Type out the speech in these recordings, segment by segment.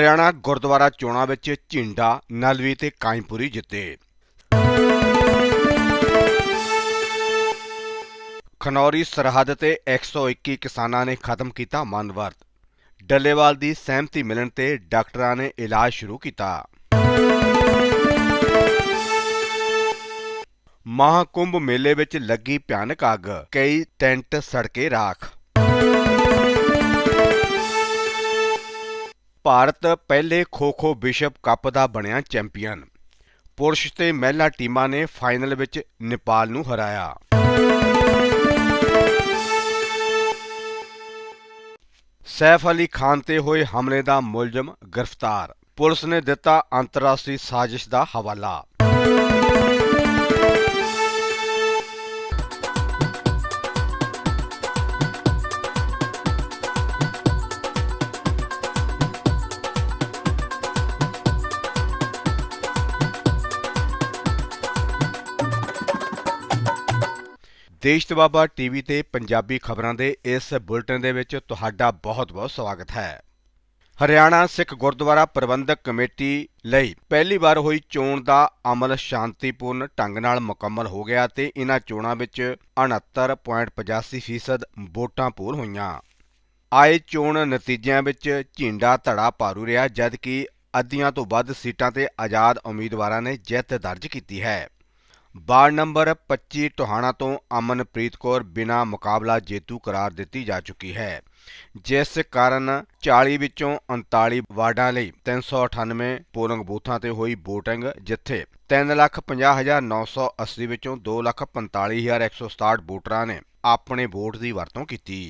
ਹਰਿਆਣਾ ਗੁਰਦੁਆਰਾ ਚੋਣਾਂ ਵਿੱਚ ਝਿੰਡਾ, ਨਲਵੀ ਤੇ ਕਾਇਮਪੁਰੀ ਜਿੱਤੇ। ਖਨੌਰੀ ਸਰਹੱਦ ਤੇ 121 ਕਿਸਾਨਾਂ ਨੇ ਖਤਮ ਕੀਤਾ ਮਨਵਰਤ। ਡੱਲੇਵਾਲ ਦੀ ਸਹਿਮਤੀ ਮਿਲਣ ਤੇ ਡਾਕਟਰਾਂ ਨੇ ਇਲਾਜ ਸ਼ੁਰੂ ਕੀਤਾ। ਮਹਾਕੁੰਭ ਮੇਲੇ ਵਿੱਚ ਲੱਗੀ ਭਿਆਨਕ ਅੱਗ, ਕਈ ਟੈਂਟ ਸੜਕੇ ਰਾਖ। ਭਾਰਤ ਪਹਿਲੇ ਖੋ-ਖੋ ਵਿਸ਼ਵ ਕੱਪ ਦਾ ਬਣਿਆ ਚੈਂਪੀਅਨ। ਪੁਰਸ਼ ਤੇ ਮਹਿਲਾ ਟੀਮਾਂ ਨੇ ਫਾਈਨਲ ਵਿੱਚ ਨੇਪਾਲ ਨੂੰ ਹਰਾਇਆ। ਸੈਫ ਅਲੀ ਖਾਨ ਤੇ ਹੋਏ ਹਮਲੇ ਦਾ ਮੁਲਜ਼ਮ ਗ੍ਰਿਫਤਾਰ। ਪੁਲਿਸ ਨੇ ਦਿੱਤਾ ਅੰਤਰਰਾਸ਼ਟਰੀ ਸਾਜ਼ਿਸ਼ ਦਾ ਹਵਾਲਾ। ਦੇਸ਼ ਤਬਾਬਾ ਟੀਵੀ ਤੇ ਪੰਜਾਬੀ ਖਬਰਾਂ ਦੇ ਇਸ ਬੁਲੇਟਿਨ ਦੇ ਵਿੱਚ ਤੁਹਾਡਾ ਬਹੁਤ-ਬਹੁਤ ਸਵਾਗਤ ਹੈ। ਹਰਿਆਣਾ ਸਿੱਖ ਗੁਰਦੁਆਰਾ ਪ੍ਰਬੰਧਕ ਕਮੇਟੀ ਲਈ ਪਹਿਲੀ ਵਾਰ ਹੋਈ ਚੋਣ ਦਾ ਅਮਲ ਸ਼ਾਂਤੀਪੂਰਨ ਢੰਗ ਨਾਲ ਮੁਕੰਮਲ ਹੋ ਗਿਆ ਤੇ ਇਹਨਾਂ ਚੋਣਾਂ ਵਿੱਚ 69.85% ਵੋਟਾਂ ਪੋਲ ਹੋਈਆਂ। ਆਏ ਚੋਣ ਨਤੀਜਿਆਂ ਵਿੱਚ ਝਿੰਡਾ ਧੜਾ ਭਾਰੂ ਰਿਹਾ ਜਦਕਿ ਅੱਧੀਆਂ ਤੋਂ ਵੱਧ ਸੀਟਾਂ ਤੇ ਆਜ਼ਾਦ ਉਮੀਦਵਾਰਾਂ ਨੇ ਜਿੱਤ ਦਰਜ ਕੀਤੀ ਹੈ। ਵਾਰਡ ਨੰਬਰ 25 ਟੋਹਾਣਾ ਤੋਂ ਅਮਨਪ੍ਰੀਤ ਕੌਰ ਬਿਨਾ ਮੁਕਾਬਲਾ ਜੇਤੂ ਕਰਾਰ ਦਿੱਤੀ ਜਾ ਚੁੱਕੀ ਹੈ। ਜਿਸ ਕਾਰਨ 40 ਵਿੱਚੋਂ 39 ਵਾਰਡਾਂ ਲਈ 398 ਪੋਲਿੰਗ ਬੂਥਾਂ ਤੇ ਹੋਈ VOTING ਜਿੱਥੇ 350980 ਵਿੱਚੋਂ 245167 ਵੋਟਰਾਂ ਨੇ ਆਪਣੇ ਵੋਟ ਦੀ ਵਰਤੋਂ ਕੀਤੀ।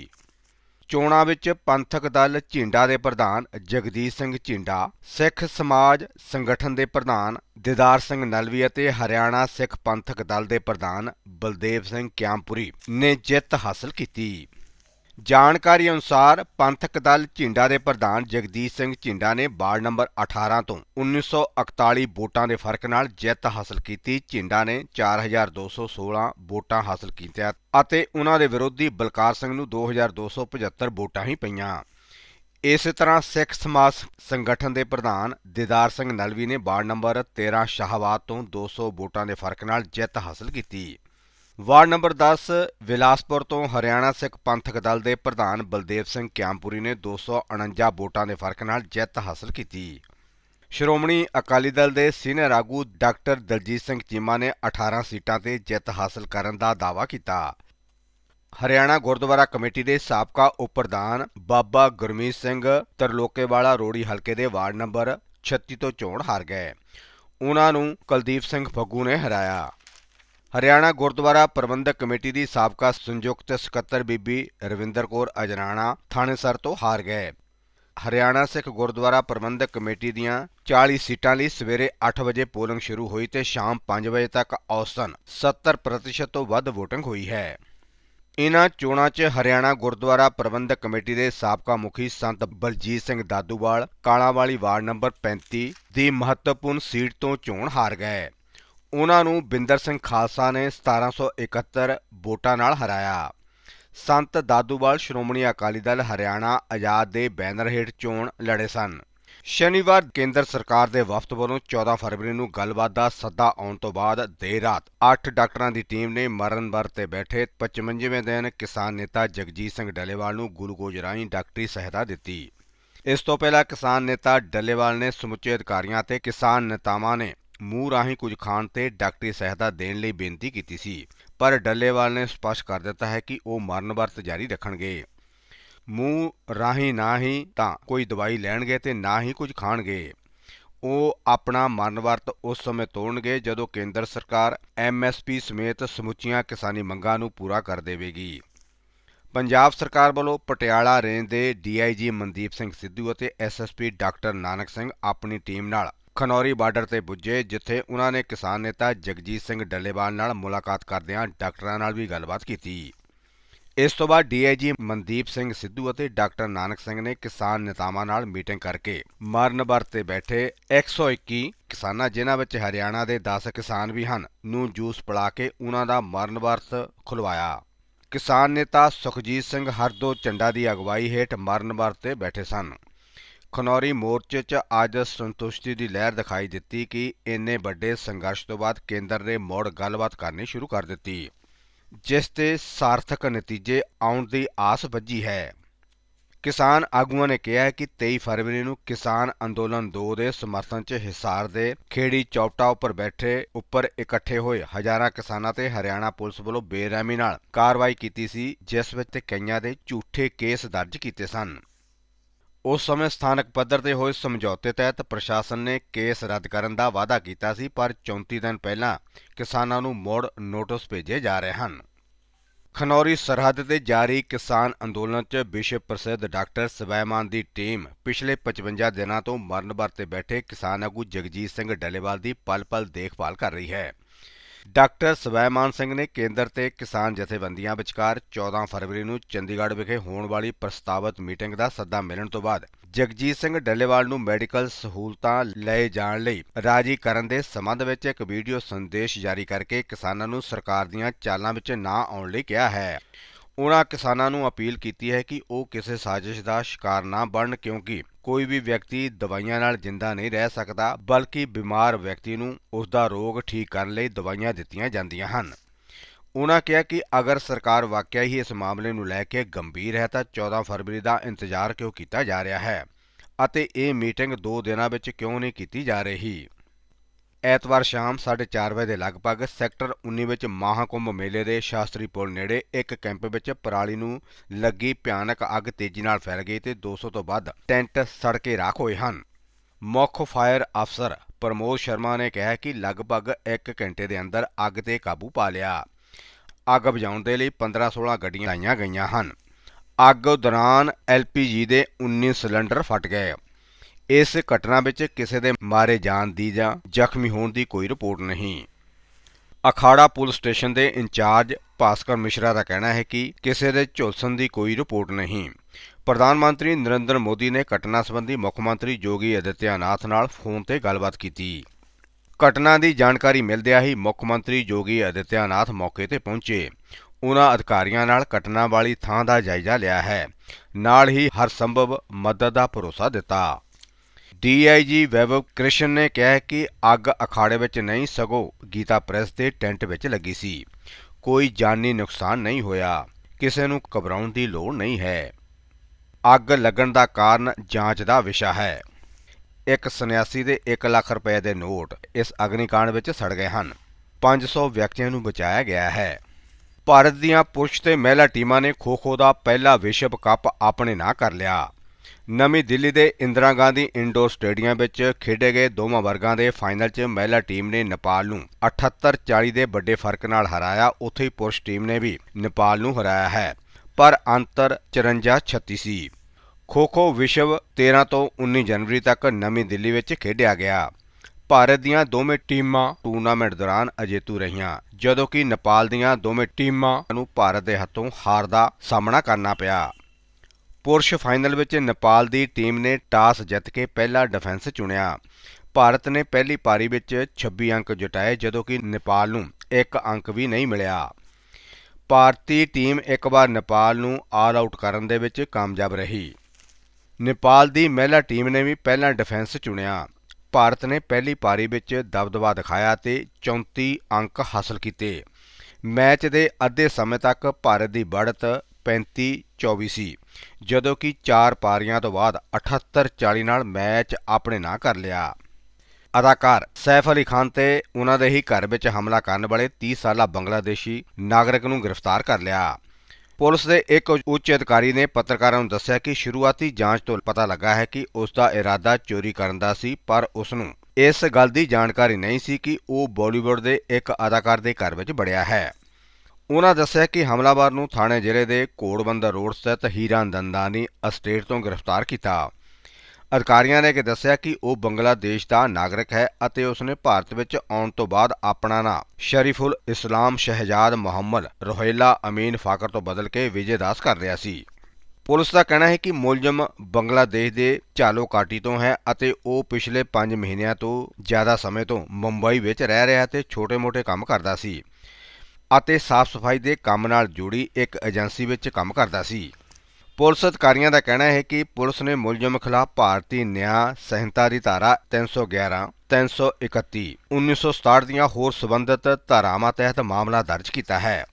ਚੋਣਾਂ ਵਿੱਚ ਪੰਥਕ ਦਲ ਝਿੰਡਾ ਦੇ ਪ੍ਰਧਾਨ ਜਗਦੀਸ਼ ਸਿੰਘ ਝਿੰਡਾ, ਸਿੱਖ ਸਮਾਜ ਸੰਗਠਨ ਦੇ ਪ੍ਰਧਾਨ ਦਿਦਾਰ ਸਿੰਘ ਨਲਵੀ ਅਤੇ ਹਰਿਆਣਾ ਸਿੱਖ ਪੰਥਕ ਦਲ ਦੇ ਪ੍ਰਧਾਨ ਬਲਦੇਵ ਸਿੰਘ ਕਿਆਮਪੁਰੀ ਨੇ ਜਿੱਤ ਹਾਸਲ ਕੀਤੀ। ਜਾਣਕਾਰੀ ਅਨੁਸਾਰ ਪੰਥਕ ਦਲ ਝਿੰਡਾ ਦੇ ਪ੍ਰਧਾਨ ਜਗਦੀਸ਼ ਸਿੰਘ ਝਿੰਡਾ ਨੇ ਵਾਰਡ ਨੰਬਰ 18 ਤੋਂ 1941 ਵੋਟਾਂ ਦੇ ਫ਼ਰਕ ਨਾਲ ਜਿੱਤ ਹਾਸਲ ਕੀਤੀ। ਝਿੰਡਾ ਨੇ 4216 ਵੋਟਾਂ ਹਾਸਲ ਕੀਤੀਆਂ ਅਤੇ ਉਹਨਾਂ ਦੇ ਵਿਰੋਧੀ ਬਲਕਾਰ ਸਿੰਘ ਨੂੰ 2275 ਵੋਟਾਂ ਹੀ ਪਈਆਂ। ਇਸੇ ਤਰ੍ਹਾਂ ਸਿੱਖ ਸਮਾਜ ਸੰਗਠਨ ਦੇ ਪ੍ਰਧਾਨ ਦਿਦਾਰ ਸਿੰਘ ਨਲਵੀ ਨੇ ਵਾਰਡ ਨੰਬਰ 13 ਸ਼ਾਹਬਾਦ ਤੋਂ 200 ਵੋਟਾਂ ਦੇ ਫ਼ਰਕ ਨਾਲ ਜਿੱਤ ਹਾਸਲ ਕੀਤੀ। ਵਾਰਡ ਨੰਬਰ 10 ਵਿਲਾਸਪੁਰ ਤੋਂ ਹਰਿਆਣਾ ਸਿੱਖ ਪੰਥਕ ਦਲ ਦੇ ਪ੍ਰਧਾਨ ਬਲਦੇਵ ਸਿੰਘ ਕਿਆਮਪੁਰੀ ਨੇ 249 ਵੋਟਾਂ ਦੇ ਫ਼ਰਕ ਨਾਲ ਜਿੱਤ ਹਾਸਲ ਕੀਤੀ। ਸ਼੍ਰੋਮਣੀ ਅਕਾਲੀ ਦਲ ਦੇ ਸੀਨੀਅਰ ਆਗੂ ਡਾਕਟਰ ਦਲਜੀਤ ਸਿੰਘ ਚੀਮਾ ਨੇ 18 ਸੀਟਾਂ ਤੇ ਜਿੱਤ ਹਾਸਲ ਕਰਨ ਦਾ ਦਾਅਵਾ ਕੀਤਾ। ਹਰਿਆਣਾ ਗੁਰਦੁਆਰਾ ਕਮੇਟੀ ਦੇ ਸਾਬਕਾ ਉਪ ਪ੍ਰਧਾਨ ਬਾਬਾ ਗੁਰਮੀਤ ਸਿੰਘ ਤਰਲੋਕੇਵਾਲਾ ਰੋੜੀ ਹਲਕੇ ਦੇ ਵਾਰਡ ਨੰਬਰ 36 ਤੋਂ ਚੋਣ ਹਾਰ ਗਏ। ਉਹਨਾਂ ਨੂੰ ਕੁਲਦੀਪ ਸਿੰਘ ਫੱਗੂ ਨੇ ਹਰਾਇਆ। ਹਰਿਆਣਾ ਗੁਰਦੁਆਰਾ ਪ੍ਰਬੰਧਕ ਕਮੇਟੀ ਦੀ ਸਾਬਕਾ ਸੰਯੁਕਤ ਸਕੱਤਰ ਬੀਬੀ ਰਵਿੰਦਰ ਕੌਰ ਅਜਨਾਣਾ ਥਾਣੇਸਰ ਤੋਂ ਹਾਰ ਗਏ। ਹਰਿਆਣਾ ਸਿੱਖ ਗੁਰਦੁਆਰਾ ਪ੍ਰਬੰਧਕ ਕਮੇਟੀ ਦੀਆਂ 40 ਸੀਟਾਂ ਲਈ ਸਵੇਰੇ 8 ਵਜੇ ਪੋਲਿੰਗ ਸ਼ੁਰੂ ਹੋਈ ਤੇ ਸ਼ਾਮ 5 ਵਜੇ ਤੱਕ ਔਸਤਨ 70% ਤੋਂ ਵੱਧ VOTING ਹੋਈ ਹੈ। ਇਨ੍ਹਾਂ ਚੋਣਾਂ 'ਚ ਹਰਿਆਣਾ ਗੁਰਦੁਆਰਾ ਪ੍ਰਬੰਧਕ ਕਮੇਟੀ ਦੇ ਸਾਬਕਾ ਮੁਖੀ ਸੰਤ ਬਲਜੀਤ ਸਿੰਘ ਦਾਦੂਵਾਲ, ਕਾਲਾਵਾਲੀ ਵਾਰਡ ਨੰਬਰ 35 ਦੀ ਮਹੱਤਵਪੂਰਨ ਸੀਟ ਤੋਂ ਚੋਣ ਹਾਰ ਗਏ। ਉਹਨਾਂ ਨੂੰ ਬਿੰਦਰ ਸਿੰਘ ਖਾਲਸਾ ਨੇ 1771 ਵੋਟਾਂ ਨਾਲ ਹਰਾਇਆ। ਸੰਤ ਦਾਦੂਵਾਲ ਸ਼੍ਰੋਮਣੀ ਅਕਾਲੀ ਦਲ ਹਰਿਆਣਾ ਆਜ਼ਾਦ ਦੇ ਬੈਨਰ ਹੇਠ ਚੋਣ ਲੜੇ ਸਨ। ਸ਼ਨੀਵਾਰ ਕੇਂਦਰ ਸਰਕਾਰ ਦੇ ਵਫਦ ਵੱਲੋਂ 14 ਫਰਵਰੀ ਨੂੰ ਗੱਲਬਾਤ ਦਾ ਸੱਦਾ ਆਉਣ ਤੋਂ ਬਾਅਦ ਦੇਰ ਰਾਤ 8 ਡਾਕਟਰਾਂ ਦੀ ਟੀਮ ਨੇ ਮਰਨ ਵਰ ਤੇ ਬੈਠੇ 55ਵੇਂ ਦਿਨ ਕਿਸਾਨ ਨੇਤਾ ਜਗਜੀਤ ਸਿੰਘ ਡੱਲੇਵਾਲ ਨੂੰ ਗਲੂਕੋਜ਼ ਰਾਹੀਂ ਡਾਕਟਰੀ ਸਹਾਇਤਾ ਦਿੱਤੀ। ਇਸ ਤੋਂ ਪਹਿਲਾਂ ਕਿਸਾਨ ਨੇਤਾ ਡੱਲੇਵਾਲ ਨੇ ਸਮੁੱਚੇ ਅਧਿਕਾਰੀਆਂ ਤੇ ਕਿਸਾਨ ਨੇਤਾਵਾਂ ਨੇ ਮੂੰਹ ਰਾਹੀਂ ਕੁਝ ਖਾਣ ਤੇ ਡਾਕਟਰੀ ਸਹਾਇਤਾ ਦੇਣ ਲਈ ਬੇਨਤੀ ਕੀਤੀ ਸੀ, ਪਰ ਡੱਲੇਵਾਲ ਨੇ ਸਪਸ਼ਟ ਕਰ ਦਿੱਤਾ ਹੈ ਕਿ ਉਹ ਮਰਨ ਵਰਤ ਜਾਰੀ ਰੱਖਣਗੇ। ਮੂੰਹ ਰਾਹੀਂ ਨਾ ਹੀ ਤਾਂ ਕੋਈ ਦਵਾਈ ਲੈਣਗੇ ਤੇ ਨਾ ਹੀ ਕੁਝ ਖਾਣਗੇ। ਉਹ ਆਪਣਾ ਮਰਨ ਵਰਤ ਉਸ ਸਮੇਂ ਤੋੜਨਗੇ ਜਦੋਂ ਕੇਂਦਰ ਸਰਕਾਰ ਐਮਐਸਪੀ ਸਮੇਤ ਸਮੁੱਚੀਆਂ ਕਿਸਾਨੀ ਮੰਗਾਂ ਨੂੰ ਪੂਰਾ ਕਰ ਦੇਵੇਗੀ। ਪੰਜਾਬ ਸਰਕਾਰ ਵੱਲੋਂ ਪਟਿਆਲਾ ਰੇਂਜ ਦੇ ਡੀਆਈਜੀ ਮਨਦੀਪ ਸਿੰਘ ਸਿੱਧੂ ਅਤੇ ਐਸਐਸਪੀ ਡਾਕਟਰ ਨਾਨਕ ਸਿੰਘ ਆਪਣੀ ਟੀਮ ਨਾਲ ਖਨੌਰੀ ਬਾਰਡਰ ਤੇ ਪੁੱਜੇ, ਜਿੱਥੇ ਉਹਨਾਂ ਨੇ ਕਿਸਾਨ ਨੇਤਾ ਜਗਜੀਤ ਸਿੰਘ ਡੱਲੇਵਾਲ ਨਾਲ ਮੁਲਾਕਾਤ ਕਰਦਿਆਂ ਡਾਕਟਰਾਂ ਨਾਲ ਵੀ ਗੱਲਬਾਤ ਕੀਤੀ। ਇਸ ਤੋਂ ਬਾਅਦ ਡੀਆਈਜੀ ਮਨਦੀਪ ਸਿੰਘ ਸਿੱਧੂ ਅਤੇ ਡਾਕਟਰ ਨਾਨਕ ਸਿੰਘ ਨੇ ਕਿਸਾਨ ਨੇਤਾਵਾਂ ਨਾਲ ਮੀਟਿੰਗ ਕਰਕੇ ਮਰਨ ਵਰਤ ਤੇ ਬੈਠੇ 121 ਕਿਸਾਨਾਂ, ਜਿਨ੍ਹਾਂ ਵਿੱਚ ਹਰਿਆਣਾ ਦੇ 10 ਕਿਸਾਨ ਵੀ ਹਨ, ਨੂੰ ਜੂਸ ਪਿਲਾ ਕੇ ਉਹਨਾਂ ਦਾ ਮਰਨ ਵਰਤ ਖੁਲਵਾਇਆ। ਕਿਸਾਨ ਨੇਤਾ ਸੁਖਜੀਤ ਸਿੰਘ ਹਰਦੋ ਚੰਡਾ ਦੀ ਅਗਵਾਈ ਹੇਠ ਮਰਨ ਵਰਤ ਤੇ ਬੈਠੇ ਸਨ। ਖਨੌਰੀ ਮੋਰਚੇ 'ਚ ਅੱਜ ਸੰਤੁਸ਼ਟੀ ਦੀ ਲਹਿਰ ਦਿਖਾਈ ਦਿੱਤੀ ਕਿ ਇੰਨੇ ਵੱਡੇ ਸੰਘਰਸ਼ ਤੋਂ ਬਾਅਦ ਕੇਂਦਰ ਨੇ ਮੁੜ ਗੱਲਬਾਤ ਕਰਨੀ ਸ਼ੁਰੂ ਕਰ ਦਿੱਤੀ, ਜਿਸ ਤੇ ਸਾਰਥਕ ਨਤੀਜੇ ਆਉਣ ਦੀ ਆਸ ਵੱਜੀ ਹੈ। ਕਿਸਾਨ ਆਗੂਆਂ ਨੇ ਕਿਹਾ ਹੈ ਕਿ 23 ਫਰਵਰੀ ਨੂੰ ਕਿਸਾਨ ਅੰਦੋਲਨ 2 ਦੇ ਸਮਰਥਨ 'ਚ ਹਿਸਾਰ ਦੇ ਖੇੜੀ ਚੌਪਟਾ ਉੱਪਰ ਬੈਠੇ, ਉੱਪਰ ਇਕੱਠੇ ਹੋਏ ਹਜ਼ਾਰਾਂ ਕਿਸਾਨਾਂ ਤੇ ਹਰਿਆਣਾ ਪੁਲਿਸ ਵੱਲੋਂ ਬੇਰਹਿਮੀ ਨਾਲ ਕਾਰਵਾਈ ਕੀਤੀ ਸੀ, ਜਿਸ ਵਿੱਚ ਕਈਆਂ ਦੇ ਝੂਠੇ ਕੇਸ ਦਰਜ ਕੀਤੇ ਸਨ। ਉਸ ਸਮੇਂ ਸਥਾਨਕ ਪੱਧਰ ਤੇ ਹੋਏ ਸਮਝੌਤੇ ਤਹਿਤ ਪ੍ਰਸ਼ਾਸਨ ਨੇ ਕੇਸ ਰੱਦ ਕਰਨ ਦਾ ਵਾਅਦਾ ਕੀਤਾ ਸੀ, ਪਰ 34 ਦਿਨ ਪਹਿਲਾਂ ਕਿਸਾਨਾਂ ਨੂੰ ਮੁੜ ਨੋਟਿਸ ਭੇਜੇ ਜਾ ਰਹੇ ਹਨ। ਖਨੌਰੀ ਸਰਹੱਦ ਤੇ ਜਾਰੀ ਕਿਸਾਨ ਅੰਦੋਲਨ 'ਚ ਵਿਸ਼ਵ ਪ੍ਰਸਿੱਧ ਡਾਕਟਰ ਸਵੈਮਾਨ ਦੀ ਟੀਮ ਪਿਛਲੇ 55 ਦਿਨਾਂ ਤੋਂ ਮਰਨ ਵਰਤੇ ਬੈਠੇ ਕਿਸਾਨ ਆਗੂ ਜਗਜੀਤ ਸਿੰਘ ਡੱਲੇਵਾਲ ਦੀ ਪਲ-ਪਲ ਦੇਖਭਾਲ ਕਰ ਰਹੀ ਹੈ। ਡਾਕਟਰ ਸਵੈਮਾਨ ਸਿੰਘ ਨੇ ਕੇਂਦਰ ਤੇ ਕਿਸਾਨ ਜਥੇਬੰਦੀਆਂ ਵਿਚਕਾਰ 14 ਫਰਵਰੀ ਨੂੰ ਚੰਡੀਗੜ੍ਹ ਵਿਖੇ ਹੋਣ ਵਾਲੀ ਪ੍ਰਸਤਾਵਤ ਮੀਟਿੰਗ ਦਾ ਸੱਦਾ ਮਿਲਣ ਤੋਂ ਬਾਅਦ ਜਗਜੀਤ ਸਿੰਘ ਡੱਲੇਵਾਲ ਨੂੰ ਮੈਡੀਕਲ ਸਹੂਲਤਾਂ ਲਏ ਜਾਣ ਲਈ ਰਾਜੀ ਕਰਨ ਦੇ ਸੰਬੰਧ ਵਿੱਚ ਇੱਕ ਵੀਡੀਓ ਸੰਦੇਸ਼ ਜਾਰੀ ਕਰਕੇ ਕਿਸਾਨਾਂ ਨੂੰ ਸਰਕਾਰ ਦੀਆਂ ਚਾਲਾਂ ਵਿੱਚ ਨਾ ਆਉਣ ਲਈ ਕਿਹਾ ਹੈ। ਉਨ੍ਹਾਂ ਕਿਸਾਨਾਂ ਨੂੰ ਅਪੀਲ ਕੀਤੀ ਹੈ ਕਿ ਉਹ ਕਿਸੇ ਸਾਜ਼ਿਸ਼ ਦਾ ਸ਼ਿਕਾਰ ਨਾ ਬਣਨ ਕਿਉਂਕਿ ਕੋਈ ਵੀ ਵਿਅਕਤੀ ਦਵਾਈਆਂ ਨਾਲ ਜਿੰਦਾ ਨਹੀਂ ਰਹਿ ਸਕਦਾ, ਬਲਕਿ ਬਿਮਾਰ ਵਿਅਕਤੀ ਨੂੰ ਉਸ ਦਾ ਰੋਗ ਠੀਕ ਕਰਨ ਲਈ ਦਵਾਈਆਂ ਦਿੱਤੀਆਂ ਜਾਂਦੀਆਂ ਹਨ। ਉਨ੍ਹਾਂ ਕਿਹਾ ਕਿ ਅਗਰ ਸਰਕਾਰ ਵਾਕਿਆ ਹੀ ਇਸ ਮਾਮਲੇ ਨੂੰ ਲੈ ਕੇ ਗੰਭੀਰ ਹੈ, ਤਾਂ 14 ਫਰਵਰੀ ਦਾ ਇੰਤਜ਼ਾਰ ਕਿਉਂ ਕੀਤਾ ਜਾ ਰਿਹਾ ਹੈ ਅਤੇ ਇਹ ਮੀਟਿੰਗ 2 ਦਿਨਾਂ ਵਿੱਚ ਕਿਉਂ ਨਹੀਂ ਕੀਤੀ ਜਾ ਰਹੀ? ਐਤਵਾਰ ਸ਼ਾਮ 4:30 ਵਜੇ ਦੇ ਲਗਭਗ ਸੈਕਟਰ 19 ਵਿੱਚ ਮਹਾਕੁੰਭ ਮੇਲੇ ਦੇ ਸ਼ਾਸਤਰੀ ਪੁਲ ਨੇੜੇ ਇੱਕ ਕੈਂਪ ਵਿੱਚ ਪਰਾਲੀ ਨੂੰ ਲੱਗੀ ਭਿਆਨਕ ਅੱਗ ਤੇਜ਼ੀ ਨਾਲ ਫੈਲ ਗਈ ਤੇ 200 ਤੋਂ ਵੱਧ ਟੈਂਟ ਸੜ ਕੇ ਰਾਖ ਹੋਏ ਹਨ। ਮੁੱਖ ਫਾਇਰ ਅਫਸਰ ਪ੍ਰਮੋਦ ਸ਼ਰਮਾ ਨੇ ਕਿਹਾ ਕਿ ਲਗਭਗ 1 ਘੰਟੇ ਦੇ ਅੰਦਰ ਅੱਗ ਤੇ ਕਾਬੂ ਪਾ ਲਿਆ। ਅੱਗ ਬੁਝਾਉਣ ਦੇ ਲਈ 15-16 ਗੱਡੀਆਂ ਲਾਈਆਂ ਗਈਆਂ ਹਨ। ਅੱਗ ਦੌਰਾਨ ਐਲਪੀਜੀ ਦੇ 19 ਸਿਲੰਡਰ ਫਟ ਗਏ। ਇਸ ਘਟਨਾ ਵਿੱਚ ਕਿਸੇ ਦੇ ਮਾਰੇ ਜਾਣ ਦੀ ਜਾਂ ਜ਼ਖਮੀ ਹੋਣ ਦੀ ਕੋਈ ਰਿਪੋਰਟ ਨਹੀਂ। ਅਖਾੜਾ ਪੁਲਿਸ ਸਟੇਸ਼ਨ ਦੇ ਇੰਚਾਰਜ ਭਾਸਕਰ ਮਿਸ਼ਰਾ ਦਾ ਕਹਿਣਾ ਹੈ ਕਿ ਕਿਸੇ ਦੇ ਝੁਲਸਣ ਦੀ ਕੋਈ ਰਿਪੋਰਟ ਨਹੀਂ। ਪ੍ਰਧਾਨ ਮੰਤਰੀ ਨਰਿੰਦਰ ਮੋਦੀ ਨੇ ਘਟਨਾ ਸੰਬੰਧੀ ਮੁੱਖ ਮੰਤਰੀ ਜੋਗੀ ਆਦਿੱਤਿਆਨਾਥ ਨਾਲ ਫੋਨ ਤੇ ਗੱਲਬਾਤ ਕੀਤੀ। ਘਟਨਾ ਦੀ ਜਾਣਕਾਰੀ ਮਿਲਦਿਆਂ ਹੀ ਮੁੱਖ ਮੰਤਰੀ ਜੋਗੀ ਆਦਿੱਤਿਆਨਾਥ ਮੌਕੇ ਤੇ ਪਹੁੰਚੇ। ਉਨ੍ਹਾਂ ਅਧਿਕਾਰੀਆਂ ਨਾਲ ਘਟਨਾ ਵਾਲੀ ਥਾਂ ਦਾ ਜਾਇਜ਼ਾ ਲਿਆ ਹੈ। ਨਾਲ ਹੀ ਹਰ ਸੰਭਵ ਮਦਦ ਦਾ ਭਰੋਸਾ ਦਿੱਤਾ। ਡੀਆਈਜੀ ਵੈਭਵ ਕ੍ਰਿਸ਼ਨ ਨੇ ਕਿਹਾ ਕਿ ਅੱਗ ਅਖਾੜੇ ਵਿੱਚ ਨਹੀਂ, ਸਗੋਂ ਗੀਤਾ ਪ੍ਰੈਸ ਦੇ ਟੈਂਟ ਵਿੱਚ ਲੱਗੀ ਸੀ। ਕੋਈ ਜਾਨੀ ਨੁਕਸਾਨ ਨਹੀਂ ਹੋਇਆ। ਕਿਸੇ ਨੂੰ ਘਬਰਾਉਣ ਦੀ ਲੋੜ ਨਹੀਂ ਹੈ। ਅੱਗ ਲੱਗਣ ਦਾ ਕਾਰਨ ਜਾਂਚ ਦਾ ਵਿਸ਼ਾ ਹੈ। ਇੱਕ ਸੰਨਿਆਸੀ ਦੇ 1 ਲੱਖ ਰੁਪਏ ਦੇ ਨੋਟ ਇਸ ਅਗਨੀਕਾਂਡ ਵਿੱਚ ਸੜ ਗਏ ਹਨ। 500 ਵਿਅਕਤੀਆਂ ਨੂੰ ਬਚਾਇਆ ਗਿਆ ਹੈ। ਭਾਰਤ ਦੀਆਂ ਪੁਰਸ਼ ਤੇ ਮਹਿਲਾ ਟੀਮਾਂ ਨੇ ਖੋ-ਖੋ ਦਾ ਪਹਿਲਾ ਵਿਸ਼ਵ ਕੱਪ ਆਪਣੇ ਨਾਂ ਕਰ ਲਿਆ। ਨਵੀਂ ਦਿੱਲੀ ਦੇ ਇੰਦਰਾ ਗਾਂਧੀ ਇੰਡੋਰ ਸਟੇਡੀਅਮ ਵਿੱਚ ਖੇਡੇ ਗਏ ਦੋਵਾਂ ਵਰਗਾਂ ਦੇ ਫਾਈਨਲ 'ਚ ਮਹਿਲਾ ਟੀਮ ਨੇ ਨੇਪਾਲ ਨੂੰ 78-40 ਦੇ ਵੱਡੇ ਫ਼ਰਕ ਨਾਲ ਹਰਾਇਆ। ਉੱਥੇ ਹੀ ਪੁਰਸ਼ ਟੀਮ ਨੇ ਵੀ ਨੇਪਾਲ ਨੂੰ ਹਰਾਇਆ ਹੈ। ਪਰ ਅੰਤਰ 54-36 ਸੀ। ਖੋ-ਖੋ ਵਿਸ਼ਵ 13 ਤੋਂ 19 ਜਨਵਰੀ ਤੱਕ ਨਵੀਂ ਦਿੱਲੀ ਵਿੱਚ ਖੇਡਿਆ ਗਿਆ। ਭਾਰਤ ਦੀਆਂ ਦੋਵੇਂ ਟੀਮਾਂ ਟੂਰਨਾਮੈਂਟ ਦੌਰਾਨ ਅਜੇਤੂ ਰਹੀਆਂ, ਜਦੋਂ ਕਿ ਨੇਪਾਲ ਦੀਆਂ ਦੋਵੇਂ ਟੀਮਾਂ ਨੂੰ ਭਾਰਤ ਦੇ ਹੱਥੋਂ ਹਾਰ ਦਾ ਸਾਹਮਣਾ ਕਰਨਾ ਪਿਆ। ਪੁਰਸ਼ ਫਾਈਨਲ ਵਿੱਚ ਨੇਪਾਲ ਦੀ ਟੀਮ ਨੇ ਟਾਸ ਜਿੱਤ ਕੇ ਪਹਿਲਾ ਡਿਫੈਂਸ ਚੁਣਿਆ। ਭਾਰਤ ਨੇ ਪਹਿਲੀ ਪਾਰੀ ਵਿੱਚ 26 ਅੰਕ ਜੁਟਾਏ, ਜਦੋਂ ਕਿ ਨੇਪਾਲ ਨੂੰ ਇੱਕ ਅੰਕ ਵੀ ਨਹੀਂ ਮਿਲਿਆ। ਭਾਰਤੀ ਟੀਮ ਇੱਕ ਵਾਰ ਨੇਪਾਲ ਨੂੰ ਆਲ ਆਊਟ ਕਰਨ ਦੇ ਵਿੱਚ ਕਾਮਯਾਬ ਰਹੀ। ਨੇਪਾਲ ਦੀ ਮਹਿਲਾ ਟੀਮ ਨੇ ਵੀ ਪਹਿਲਾ ਡਿਫੈਂਸ ਚੁਣਿਆ। ਭਾਰਤ ਨੇ ਪਹਿਲੀ ਪਾਰੀ ਵਿੱਚ ਦਬਦਬਾ ਦਿਖਾਇਆ ਤੇ 34 ਅੰਕ ਹਾਸਲ ਕੀਤੇ। ਮੈਚ ਦੇ ਅੱਧੇ ਸਮੇਂ ਤੱਕ ਭਾਰਤ ਦੀ ਬੜਤ 35-24 ਸੀ। ਜਦੋਂ ਕਿ ਚਾਰ ਪਾਰੀਆਂ ਤੋਂ ਬਾਅਦ 78-40 ਨਾਲ ਮੈਚ ਆਪਣੇ ਨਾਂ ਕਰ ਲਿਆ। ਅਦਾਕਾਰ ਸੈਫ ਅਲੀ ਖਾਨ ਤੇ ਉਹਨਾਂ ਦੇ ਹੀ ਘਰ ਵਿੱਚ ਹਮਲਾ ਕਰਨ ਵਾਲੇ 30 ਸਾਲਾ ਬੰਗਲਾਦੇਸ਼ੀ ਨਾਗਰਿਕ ਨੂੰ ਗ੍ਰਿਫਤਾਰ ਕਰ ਲਿਆ। ਪੁਲਿਸ ਦੇ ਇੱਕ ਉੱਚ ਅਧਿਕਾਰੀ ਨੇ ਪੱਤਰਕਾਰਾਂ ਨੂੰ ਦੱਸਿਆ ਕਿ ਸ਼ੁਰੂਆਤੀ ਜਾਂਚ ਤੋਂ ਪਤਾ ਲੱਗਾ ਹੈ ਕਿ ਉਸ ਦਾ ਇਰਾਦਾ ਚੋਰੀ ਕਰਨ ਦਾ ਸੀ, ਪਰ ਉਸ ਨੂੰ ਇਸ ਗੱਲ ਦੀ ਜਾਣਕਾਰੀ ਨਹੀਂ ਸੀ ਕਿ ਉਹ ਬਾਲੀਵੁੱਡ ਦੇ ਇੱਕ ਅਦਾਕਾਰ ਦੇ ਘਰ ਵਿੱਚ ਵੜਿਆ ਹੈ। ਉਹਨਾਂ ਦੱਸਿਆ ਕਿ ਹਮਲਾਵਰ ਨੂੰ ਥਾਣੇ ਜ਼ਿਲ੍ਹੇ ਦੇ ਕੋੜਬੰਦਰ ਰੋਡ ਸਥਿਤ ਹੀਰਾ ਦੰਦਾਨੀ ਅਸਟੇਟ ਤੋਂ ਗ੍ਰਿਫਤਾਰ ਕੀਤਾ। ਅਧਿਕਾਰੀਆਂ ਨੇ ਕਿ ਦੱਸਿਆ ਕਿ ਉਹ ਬੰਗਲਾਦੇਸ਼ ਦਾ ਨਾਗਰਿਕ ਹੈ ਅਤੇ ਉਸਨੇ ਭਾਰਤ ਵਿੱਚ ਆਉਣ ਤੋਂ ਬਾਅਦ ਆਪਣਾ ਨਾਂ ਸ਼ਰੀਫੁਲ ਇਸਲਾਮ ਸ਼ਹਿਜਾਦ ਮੁਹੰਮਦ, ਰੋਹਿਲਾ ਅਮੀਨ ਫਾਕਰ ਤੋਂ ਬਦਲ ਕੇ ਵਿਜੇ ਦਾਸ ਕਰ ਰਿਹਾ ਸੀ। ਪੁਲਿਸ ਦਾ ਕਹਿਣਾ ਹੈ ਕਿ ਮੁਲਜ਼ਮ ਬੰਗਲਾਦੇਸ਼ ਦੇ ਚਾਲੋ ਕਾਟੀ ਤੋਂ ਹੈ ਅਤੇ ਉਹ ਪਿਛਲੇ 5 ਮਹੀਨਿਆਂ ਤੋਂ ਜ਼ਿਆਦਾ ਸਮੇਂ ਤੋਂ ਮੁੰਬਈ ਵਿੱਚ ਰਹਿ ਰਿਹਾ ਤੇ ਛੋਟੇ-ਮੋਟੇ ਕੰਮ ਕਰਦਾ ਸੀ। ਅਤੇ ਸਾਫ਼ ਸਫ਼ਾਈ ਦੇ ਕੰਮ ਨਾਲ ਜੁੜੀ ਇੱਕ ਏਜੰਸੀ ਵਿੱਚ ਕੰਮ ਕਰਦਾ ਸੀ। ਪੁਲਿਸ ਅਧਿਕਾਰੀਆਂ ਦਾ ਕਹਿਣਾ ਹੈ ਕਿ ਪੁਲਿਸ ਨੇ ਮੁਲਜ਼ਮ ਖਿਲਾਫ ਭਾਰਤੀ ਨਿਆਂ ਸੰਹਿਤਾ ਦੀ ਧਾਰਾ 311 331 1967 ਦੀਆਂ ਹੋਰ ਸਬੰਧਤ ਧਾਰਾਵਾਂ ਤਹਿਤ ਮਾਮਲਾ ਦਰਜ ਕੀਤਾ ਹੈ।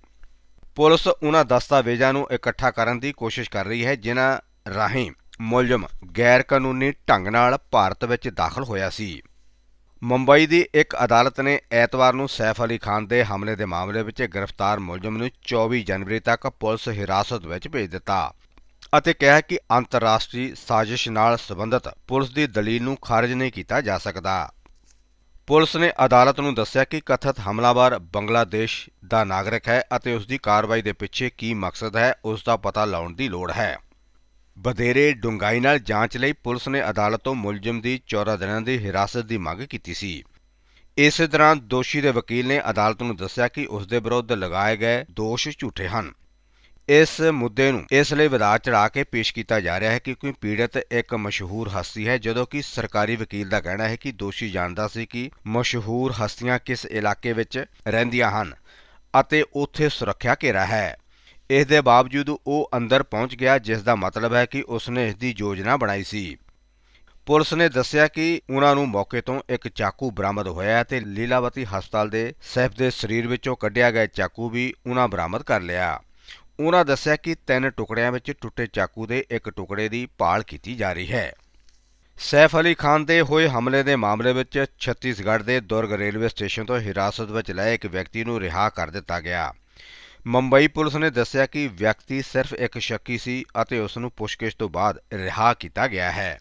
ਪੁਲਿਸ ਉਹਨਾਂ ਦਸਤਾਵੇਜ਼ਾਂ ਨੂੰ ਇਕੱਠਾ ਕਰਨ ਦੀ ਕੋਸ਼ਿਸ਼ ਕਰ ਰਹੀ ਹੈ, ਜਿਨ੍ਹਾਂ ਰਾਹੀਂ ਮੁਲਜ਼ਮ ਗੈਰ ਕਾਨੂੰਨੀ ਢੰਗ ਨਾਲ ਭਾਰਤ ਵਿੱਚ ਦਾਖਲ ਹੋਇਆ ਸੀ। ਮੁੰਬਈ ਦੀ ਇੱਕ ਅਦਾਲਤ ਨੇ ਐਤਵਾਰ ਨੂੰ ਸੈਫ ਅਲੀ ਖਾਨ ਦੇ ਹਮਲੇ ਦੇ ਮਾਮਲੇ ਵਿੱਚ ਗ੍ਰਿਫਤਾਰ ਮੁਲਜ਼ਮ ਨੂੰ 24 ਜਨਵਰੀ ਤੱਕ ਪੁਲਿਸ ਹਿਰਾਸਤ ਵਿੱਚ ਭੇਜ ਦਿੱਤਾ ਅਤੇ ਕਿਹਾ ਕਿ ਅੰਤਰਰਾਸ਼ਟਰੀ ਸਾਜ਼ਿਸ਼ ਨਾਲ ਸੰਬੰਧਿਤ ਪੁਲਿਸ ਦੀ ਦਲੀਲ ਨੂੰ ਖਾਰਜ ਨਹੀਂ ਕੀਤਾ ਜਾ ਸਕਦਾ। ਪੁਲਿਸ ਨੇ ਅਦਾਲਤ ਨੂੰ ਦੱਸਿਆ ਕਿ ਕਥਿਤ ਹਮਲਾਵਰ ਬੰਗਲਾਦੇਸ਼ ਦਾ ਨਾਗਰਿਕ ਹੈ ਅਤੇ ਉਸ ਦੀ ਕਾਰਵਾਈ ਦੇ ਪਿੱਛੇ ਕੀ ਮਕਸਦ ਹੈ, ਉਸ ਦਾ ਪਤਾ ਲਾਉਣ ਦੀ ਲੋੜ ਹੈ। ਵਧੇਰੇ ਡੂੰਘਾਈ ਨਾਲ ਜਾਂਚ ਲਈ ਪੁਲਿਸ ਨੇ ਅਦਾਲਤ ਤੋਂ ਮੁਲਜ਼ਮ ਦੀ 14 ਦਿਨਾਂ ਦੀ ਹਿਰਾਸਤ ਦੀ ਮੰਗ ਕੀਤੀ ਸੀ। ਇਸੇ ਦੌਰਾਨ ਦੋਸ਼ੀ ਦੇ ਵਕੀਲ ਨੇ ਅਦਾਲਤ ਨੂੰ ਦੱਸਿਆ ਕਿ ਉਸ ਦੇ ਵਿਰੁੱਧ ਲਗਾਏ ਗਏ ਦੋਸ਼ ਝੂਠੇ ਹਨ। ਇਸ ਮੁੱਦੇ ਨੂੰ ਇਸ ਲਈ ਵਧਾ ਚੜਾ ਕੇ ਪੇਸ਼ ਕੀਤਾ ਜਾ ਰਿਹਾ ਹੈ ਕਿ ਕੋਈ ਪੀੜਤ ਇੱਕ ਮਸ਼ਹੂਰ ਹਸਤੀ ਹੈ, ਜਦੋਂ ਕਿ ਸਰਕਾਰੀ ਵਕੀਲ ਦਾ ਕਹਿਣਾ ਹੈ ਕਿ ਦੋਸ਼ੀ ਜਾਣਦਾ ਸੀ ਕਿ ਮਸ਼ਹੂਰ ਹਸਤੀਆਂ ਕਿਸ ਇਲਾਕੇ ਵਿੱਚ ਰਹਿੰਦੀਆਂ ਹਨ ਅਤੇ ਉੱਥੇ ਸੁਰੱਖਿਆ ਘੇਰਾ ਹੈ। ਇਸ ਦੇ ਬਾਵਜੂਦ ਉਹ ਅੰਦਰ ਪਹੁੰਚ ਗਿਆ ਜਿਸ ਦਾ ਮਤਲਬ ਹੈ ਕਿ ਉਸਨੇ ਇਸ ਦੀ ਯੋਜਨਾ ਬਣਾਈ ਸੀ। ਪੁਲਿਸ ਨੇ ਦੱਸਿਆ ਕਿ ਉਹਨਾਂ ਨੂੰ ਮੌਕੇ ਤੋਂ ਇੱਕ ਚਾਕੂ ਬਰਾਮਦ ਹੋਇਆ ਤੇ ਲੀਲਾਵਤੀ ਹਸਪਤਾਲ ਦੇ ਸੈਫ ਦੇ ਸਰੀਰ ਵਿੱਚੋਂ ਕੱਢਿਆ ਗਿਆ ਚਾਕੂ ਵੀ ਉਹਨਾਂ ਬਰਾਮਦ ਕਰ ਲਿਆ। ਉਹਨਾਂ ਦੱਸਿਆ ਕਿ ਤਿੰਨ ਟੁਕੜਿਆਂ ਵਿੱਚ ਟੁੱਟੇ ਚਾਕੂ ਦੇ ਇੱਕ ਟੁਕੜੇ ਦੀ ਭਾਲ ਕੀਤੀ ਜਾ ਰਹੀ ਹੈ। ਸੈਫ ਅਲੀ ਖਾਨ ਦੇ ਹੋਏ ਹਮਲੇ ਦੇ ਮਾਮਲੇ ਵਿੱਚ ਛੱਤੀਸਗੜ੍ਹ ਦੇ ਦੁਰਗ ਰੇਲਵੇ ਸਟੇਸ਼ਨ ਤੋਂ ਹਿਰਾਸਤ ਵਿੱਚ ਲਏ ਇੱਕ ਵਿਅਕਤੀ ਨੂੰ ਰਿਹਾ ਕਰ ਦਿੱਤਾ ਗਿਆ। ਮੁੰਬਈ ਪੁਲਿਸ ਨੇ ਦੱਸਿਆ ਕਿ ਵਿਅਕਤੀ ਸਿਰਫ ਇੱਕ ਸ਼ੱਕੀ ਸੀ ਅਤੇ ਉਸ ਨੂੰ ਪੁੱਛਗਿੱਛ ਤੋਂ ਬਾਅਦ ਰਿਹਾ ਕੀਤਾ ਗਿਆ ਹੈ।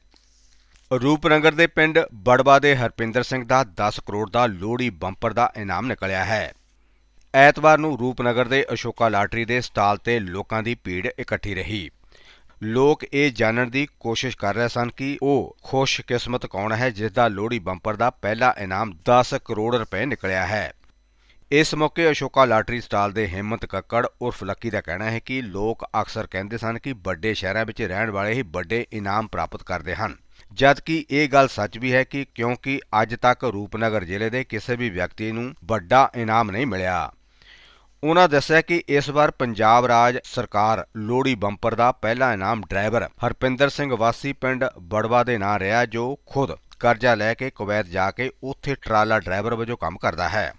ਰੂਪਨਗਰ ਦੇ ਪਿੰਡ ਬੜਵਾ ਦੇ ਹਰਪਿੰਦਰ ਸਿੰਘ ਦਾ 10 ਕਰੋੜ ਦਾ ਲੋਹੜੀ ਬੰਪਰ ਦਾ ਇਨਾਮ ਨਿਕਲਿਆ ਹੈ। ਐਤਵਾਰ ਨੂੰ ਰੂਪਨਗਰ ਦੇ ਅਸ਼ੋਕਾ ਲਾਟਰੀ ਦੇ ਸਟਾਲ ਤੇ ਲੋਕਾਂ ਦੀ ਭੀੜ ਇਕੱਠੀ ਰਹੀ। ਲੋਕ ਇਹ ਜਾਣਨ ਦੀ ਕੋਸ਼ਿਸ਼ ਕਰ ਰਹੇ ਸਨ ਕਿ ਉਹ ਖੁਸ਼ਕਿਸਮਤ ਕੌਣ ਹੈ ਜਿਸ ਦਾ ਲੋਹੜੀ ਬੰਪਰ ਦਾ ਪਹਿਲਾ ਇਨਾਮ 10 ਕਰੋੜ ਰੁਪਏ ਨਿਕਲਿਆ ਹੈ। ਇਸ ਮੌਕੇ ਅਸ਼ੋਕਾ ਲਾਟਰੀ ਸਟਾਲ ਦੇ ਹਿੰਮਤ ਕੱਕੜ ਉਰਫ ਲੱਕੀ ਦਾ ਕਹਿਣਾ ਹੈ ਕਿ ਲੋਕ ਅਕਸਰ ਕਹਿੰਦੇ ਸਨ ਕਿ ਵੱਡੇ ਸ਼ਹਿਰਾਂ ਵਿੱਚ ਰਹਿਣ ਵਾਲੇ ਹੀ ਵੱਡੇ ਇਨਾਮ ਪ੍ਰਾਪਤ ਕਰਦੇ ਹਨ। ਜਦਕਿ ਇਹ ਗੱਲ ਸੱਚ ਵੀ ਹੈ ਕਿ ਕਿਉਂਕਿ ਅੱਜ ਤੱਕ ਰੂਪਨਗਰ ਜ਼ਿਲ੍ਹੇ ਦੇ ਕਿਸੇ ਵੀ ਵਿਅਕਤੀ ਨੂੰ ਵੱਡਾ ਇਨਾਮ ਨਹੀਂ ਮਿਲਿਆ। ਉਹਨਾਂ ਦੱਸਿਆ ਕਿ ਇਸ ਵਾਰ ਪੰਜਾਬ ਰਾਜ ਸਰਕਾਰ ਲੋਹੜੀ ਬੰਪਰ ਦਾ ਪਹਿਲਾ ਇਨਾਮ ਡਰਾਈਵਰ ਹਰਪਿੰਦਰ ਸਿੰਘ ਵਾਸੀ ਪਿੰਡ ਬੜਵਾ ਦੇ ਨਾਂ ਰਿਹਾ ਜੋ ਖੁਦ ਕਰਜ਼ਾ ਲੈ ਕੇ ਕੁਵੈਤ ਜਾ ਕੇ ਉੱਥੇ ਟਰਾਲਾ ਡਰਾਈਵਰ ਵਜੋਂ ਕੰਮ ਕਰਦਾ ਹੈ।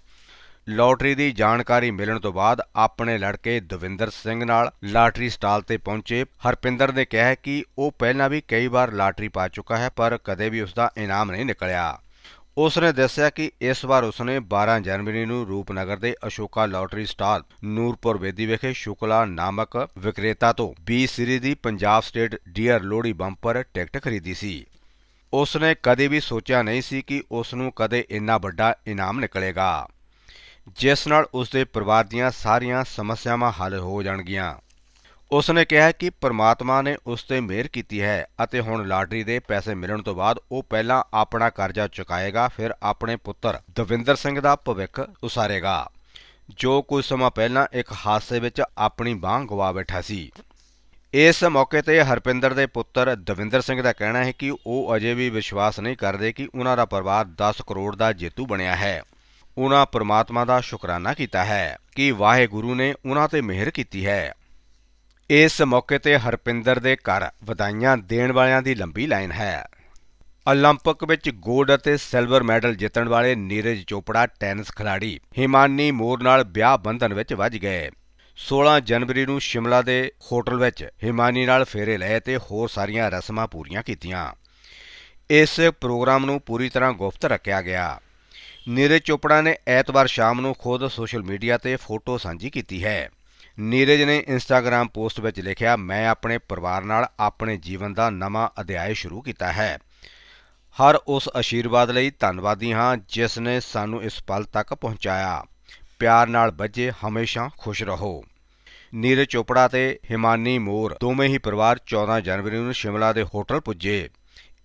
ਲੋਟਰੀ ਦੀ ਜਾਣਕਾਰੀ ਮਿਲਣ ਤੋਂ ਬਾਅਦ ਆਪਣੇ ਲੜਕੇ ਦਵਿੰਦਰ ਸਿੰਘ ਨਾਲ ਲਾਟਰੀ ਸਟਾਲ ਤੇ ਪਹੁੰਚੇ। ਹਰਪਿੰਦਰ ਨੇ ਕਿਹਾ ਕਿ ਉਹ ਪਹਿਲਾਂ ਵੀ ਕਈ ਵਾਰ ਲਾਟਰੀ ਪਾ ਚੁੱਕਾ ਹੈ, ਪਰ ਕਦੇ ਵੀ ਉਸ ਦਾ ਇਨਾਮ ਨਹੀਂ ਨਿਕਲਿਆ। ਉਸ ਨੇ ਦੱਸਿਆ ਕਿ ਇਸ ਵਾਰ ਉਸਨੇ 12 ਜਨਵਰੀ ਨੂੰ ਰੂਪਨਗਰ ਦੇ ਅਸ਼ੋਕਾ ਲਾਟਰੀ ਸਟਾਲ, ਨੂਰਪੁਰ ਵੇਦੀ ਵਿਖੇ ਸ਼ੁਕਲਾ ਨਾਮਕ ਵਿਕਰੇਤਾ ਤੋਂ 20 ਸੀਰੀ ਦੀ Punjab state dear Lohri bumper ticket ਖਰੀਦੀ ਸੀ। ਉਸ ਨੇ ਕਦੇ ਵੀ ਸੋਚਿਆ ਨਹੀਂ ਸੀ ਕਿ ਉਸ ਨੂੰ ਕਦੇ ਇੰਨਾ ਵੱਡਾ ਇਨਾਮ ਨਿਕਲੇਗਾ। ਜਿਸ ਨਾਲ ਉਸ ਦੇ ਪਰਿਵਾਰ ਦੀਆਂ ਸਾਰੀਆਂ ਸਮੱਸਿਆਵਾਂ ਹੱਲ ਹੋ ਜਾਣਗੀਆਂ। ਉਸ ਨੇ ਕਿਹਾ ਕਿ ਪਰਮਾਤਮਾ ਨੇ ਉਸ ਤੇ ਮਿਹਰ ਕੀਤੀ ਹੈ ਅਤੇ ਹੁਣ ਲਾਟਰੀ ਦੇ ਪੈਸੇ ਮਿਲਣ ਤੋਂ ਬਾਅਦ ਉਹ ਪਹਿਲਾਂ ਆਪਣਾ ਕਰਜ਼ਾ ਚੁਕਾਏਗਾ, ਫਿਰ ਆਪਣੇ ਪੁੱਤਰ ਦਵਿੰਦਰ ਸਿੰਘ ਦਾ ਭਵਿੱਖ ਉਸਾਰੇਗਾ। ਜੋ ਕੁਝ ਸਮਾਂ ਪਹਿਲਾਂ ਇੱਕ ਹਾਦਸੇ ਵਿੱਚ ਆਪਣੀ ਬਾਹ ਗਵਾ ਬੈਠਾ ਸੀ। ਇਸ ਮੌਕੇ ਤੇ ਹਰਪਿੰਦਰ ਦੇ ਪੁੱਤਰ ਦਵਿੰਦਰ ਸਿੰਘ ਦਾ ਕਹਿਣਾ ਹੈ ਕਿ ਉਹ ਅਜੇ ਵੀ ਵਿਸ਼ਵਾਸ ਨਹੀਂ ਕਰਦੇ ਕਿ ਉਹਨਾਂ ਦਾ ਪਰਿਵਾਰ 10 ਕਰੋੜ ਦਾ ਜੇਤੂ ਬਣਿਆ ਹੈ। ਉਹਨਾਂ ਪਰਮਾਤਮਾ ਦਾ ਸ਼ੁਕਰਾਨਾ ਕੀਤਾ ਹੈ ਕਿ ਵਾਹਿਗੁਰੂ ਨੇ ਉਹਨਾਂ ਤੇ ਮਿਹਰ ਕੀਤੀ ਹੈ। ਇਸ ਮੌਕੇ ਤੇ ਹਰਪਿੰਦਰ ਦੇ ਘਰ ਵਧਾਈਆਂ ਦੇਣ ਵਾਲਿਆਂ ਦੀ ਲੰਬੀ ਲਾਈਨ ਹੈ। ਓਲੰਪਿਕ ਵਿੱਚ 골ਡ ਅਤੇ ਸਿਲਵਰ ਮੈਡਲ ਜਿੱਤਣ ਵਾਲੇ ਨੀਰਜ ਚੋਪੜਾ ਟੈਨਿਸ ਖਿਡਾਰੀ ਹਿਮਾਨੀ ਮੋਰ ਨਾਲ ਵਿਆਹ ਬੰਧਨ ਵਿੱਚ ਵੱਜ ਗਏ। 16 ਜਨਵਰੀ ਨੂੰ ਸ਼ਿਮਲਾ ਦੇ ਹੋਟਲ ਵਿੱਚ ਹਿਮਾਨੀ ਨਾਲ ਫੇਰੇ ਲਏ ਤੇ ਹੋਰ ਸਾਰੀਆਂ ਰਸਮਾਂ ਪੂਰੀਆਂ ਕੀਤੀਆਂ। ਇਸ ਪ੍ਰੋਗਰਾਮ ਨੂੰ ਪੂਰੀ ਤਰ੍ਹਾਂ ਗੁਪਤ ਰੱਖਿਆ ਗਿਆ। ਨੀਰਜ ਚੋਪੜਾ ਨੇ ਐਤਵਾਰ ਸ਼ਾਮ ਨੂੰ ਖੁਦ ਸੋਸ਼ਲ ਮੀਡੀਆ ਤੇ ਫੋਟੋ ਸਾਂਝੀ ਕੀਤੀ ਹੈ। ਨੀਰਜ ਨੇ ਇੰਸਟਾਗ੍ਰam ਪੋਸਟ ਵਿੱਚ ਲਿਖਿਆ, ਮੈਂ ਆਪਣੇ ਪਰਿਵਾਰ ਨਾਲ ਆਪਣੇ ਜੀਵਨ ਦਾ ਨਵਾਂ ਅਧਿਆਇ ਸ਼ੁਰੂ ਕੀਤਾ ਹੈ। ਹਰ ਉਸ ਅਸ਼ੀਰਵਾਦ ਲਈ ਧੰਨਵਾਦੀ ਹਾਂ ਜਿਸ ਨੇ ਸਾਨੂੰ ਇਸ ਪਲ ਤੱਕ ਪਹੁੰਚਾਇਆ। ਪਿਆਰ ਨਾਲ ਬੱਝੇ, ਹਮੇਸ਼ਾ ਖੁਸ਼ ਰਹੋ। ਨੀਰਜ ਚੋਪੜਾ ਤੇ ਹਿਮਾਨੀ ਮੋਰ ਦੋਵੇਂ ਹੀ ਪਰਿਵਾਰ 14 ਜਨਵਰੀ ਨੂੰ ਸ਼ਿਮਲਾ ਦੇ ਹੋਟਲ ਪੁੱਜੇ।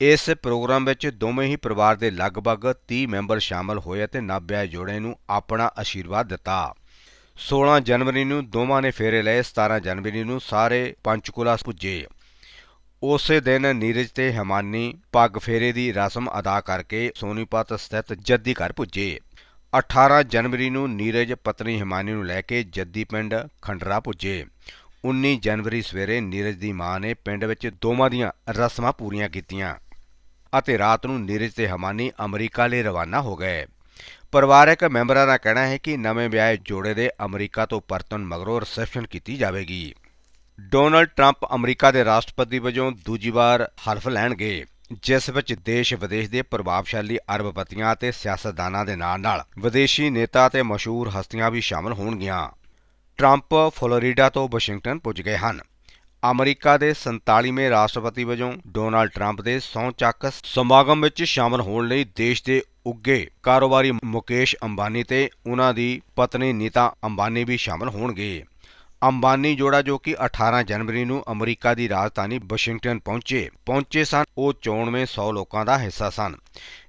ਇਸ ਪ੍ਰੋਗਰਾਮ ਵਿੱਚ ਦੋਵੇਂ ਹੀ ਪਰਿਵਾਰ ਦੇ ਲਗਭਗ 30 ਮੈਂਬਰ ਸ਼ਾਮਲ ਹੋਏ ਅਤੇ ਨਵਵਿਆਹ ਜੋੜੇ ਨੂੰ ਆਪਣਾ ਆਸ਼ੀਰਵਾਦ ਦਿੱਤਾ। 16 ਜਨਵਰੀ ਨੂੰ ਦੋਵਾਂ ਨੇ ਫੇਰੇ ਲਏ 17 ਜਨਵਰੀ ਨੂੰ ਸਾਰੇ ਪੰਚਕੁਲਾ ਪੁੱਜੇ। ਉਸੇ ਦਿਨ ਨੀਰਜ ਤੇ ਹਿਮਾਨੀ ਪੱਗ ਫੇਰੇ ਦੀ ਰਸਮ ਅਦਾ ਕਰਕੇ ਸੋਨੀਪਤ ਸਥਿਤ ਜੱਦੀ ਘਰ ਪੁੱਜੇ। 18 ਜਨਵਰੀ ਨੂੰ ਨੀਰਜ, ਪਤਨੀ ਹਿਮਾਨੀ ਨੂੰ ਲੈ ਕੇ ਜੱਦੀ ਪਿੰਡ ਖੰਡਰਾ ਪੁੱਜੇ। 19 ਜਨਵਰੀ ਸਵੇਰੇ ਨੀਰਜ ਦੀ ਮਾਂ ਨੇ ਪਿੰਡ ਵਿੱਚ ਦੋਵਾਂ ਦੀਆਂ ਰਸਮਾਂ ਪੂਰੀਆਂ ਕੀਤੀਆਂ ਅਤੇ ਰਾਤ ਨੂੰ ਨੀਰਜ ਤੇ ਹਮਾਨੀ ਅਮਰੀਕਾ ਲਈ ਰਵਾਨਾ ਹੋ ਗਏ। ਪਰਿਵਾਰਕ ਮੈਂਬਰਾਂ ਦਾ ਕਹਿਣਾ ਹੈ ਕਿ ਨਵੇਂ ਵਿਆਹੇ ਜੋੜੇ ਦੇ ਅਮਰੀਕਾ ਤੋਂ ਪਰਤਣ ਮਗਰੋਂ ਰਿਸੈਪਸ਼ਨ ਕੀਤੀ ਜਾਵੇਗੀ। ਡੋਨਲਡ ਟਰੰਪ ਅਮਰੀਕਾ ਦੇ ਰਾਸ਼ਟਰਪਤੀ ਵਜੋਂ ਦੂਜੀ ਵਾਰ ਹਲਫ ਲੈਣਗੇ, ਜਿਸ ਵਿੱਚ ਦੇਸ਼ ਵਿਦੇਸ਼ ਦੇ ਪ੍ਰਭਾਵਸ਼ਾਲੀ ਅਰਬਪਤੀਆਂ ਅਤੇ ਸਿਆਸਤਦਾਨਾਂ ਦੇ ਨਾਲ-ਨਾਲ ਵਿਦੇਸ਼ੀ ਨੇਤਾ ਅਤੇ ਮਸ਼ਹੂਰ ਹਸਤੀਆਂ ਵੀ ਸ਼ਾਮਲ ਹੋਣਗੀਆਂ। ਟਰੰਪ ਫਲੋਰੀਡਾ ਤੋਂ ਵਾਸ਼ਿੰਗਟਨ ਪੁੱਜ ਗਏ ਹਨ। ਅਮਰੀਕਾ ਦੇ 47ਵੇਂ ਰਾਸ਼ਟਰਪਤੀ ਵਜੋਂ ਡੋਨਾਲਡ ਟਰੰਪ ਦੇ ਸਹੁੰ ਚੱਕ ਸਮਾਗਮ ਵਿੱਚ ਸ਼ਾਮਲ ਹੋਣ ਲਈ ਦੇਸ਼ ਦੇ ਉੱਗੇ ਕਾਰੋਬਾਰੀ ਮੁਕੇਸ਼ ਅੰਬਾਨੀ ਤੇ ਉਹਨਾਂ ਦੀ ਪਤਨੀ ਨੀਤਾ ਅੰਬਾਨੀ ਵੀ ਸ਼ਾਮਲ ਹੋਣਗੇ। ਅੰਬਾਨੀ ਜੋੜਾ ਜੋ ਕਿ 18 ਜਨਵਰੀ ਨੂੰ ਅਮਰੀਕਾ ਦੀ ਰਾਜਧਾਨੀ ਵਾਸ਼ਿੰਗਟਨ ਪਹੁੰਚੇ ਪਹੁੰਚੇ ਸਨ, ਉਹ 94 100 ਲੋਕਾਂ ਦਾ ਹਿੱਸਾ ਸਨ,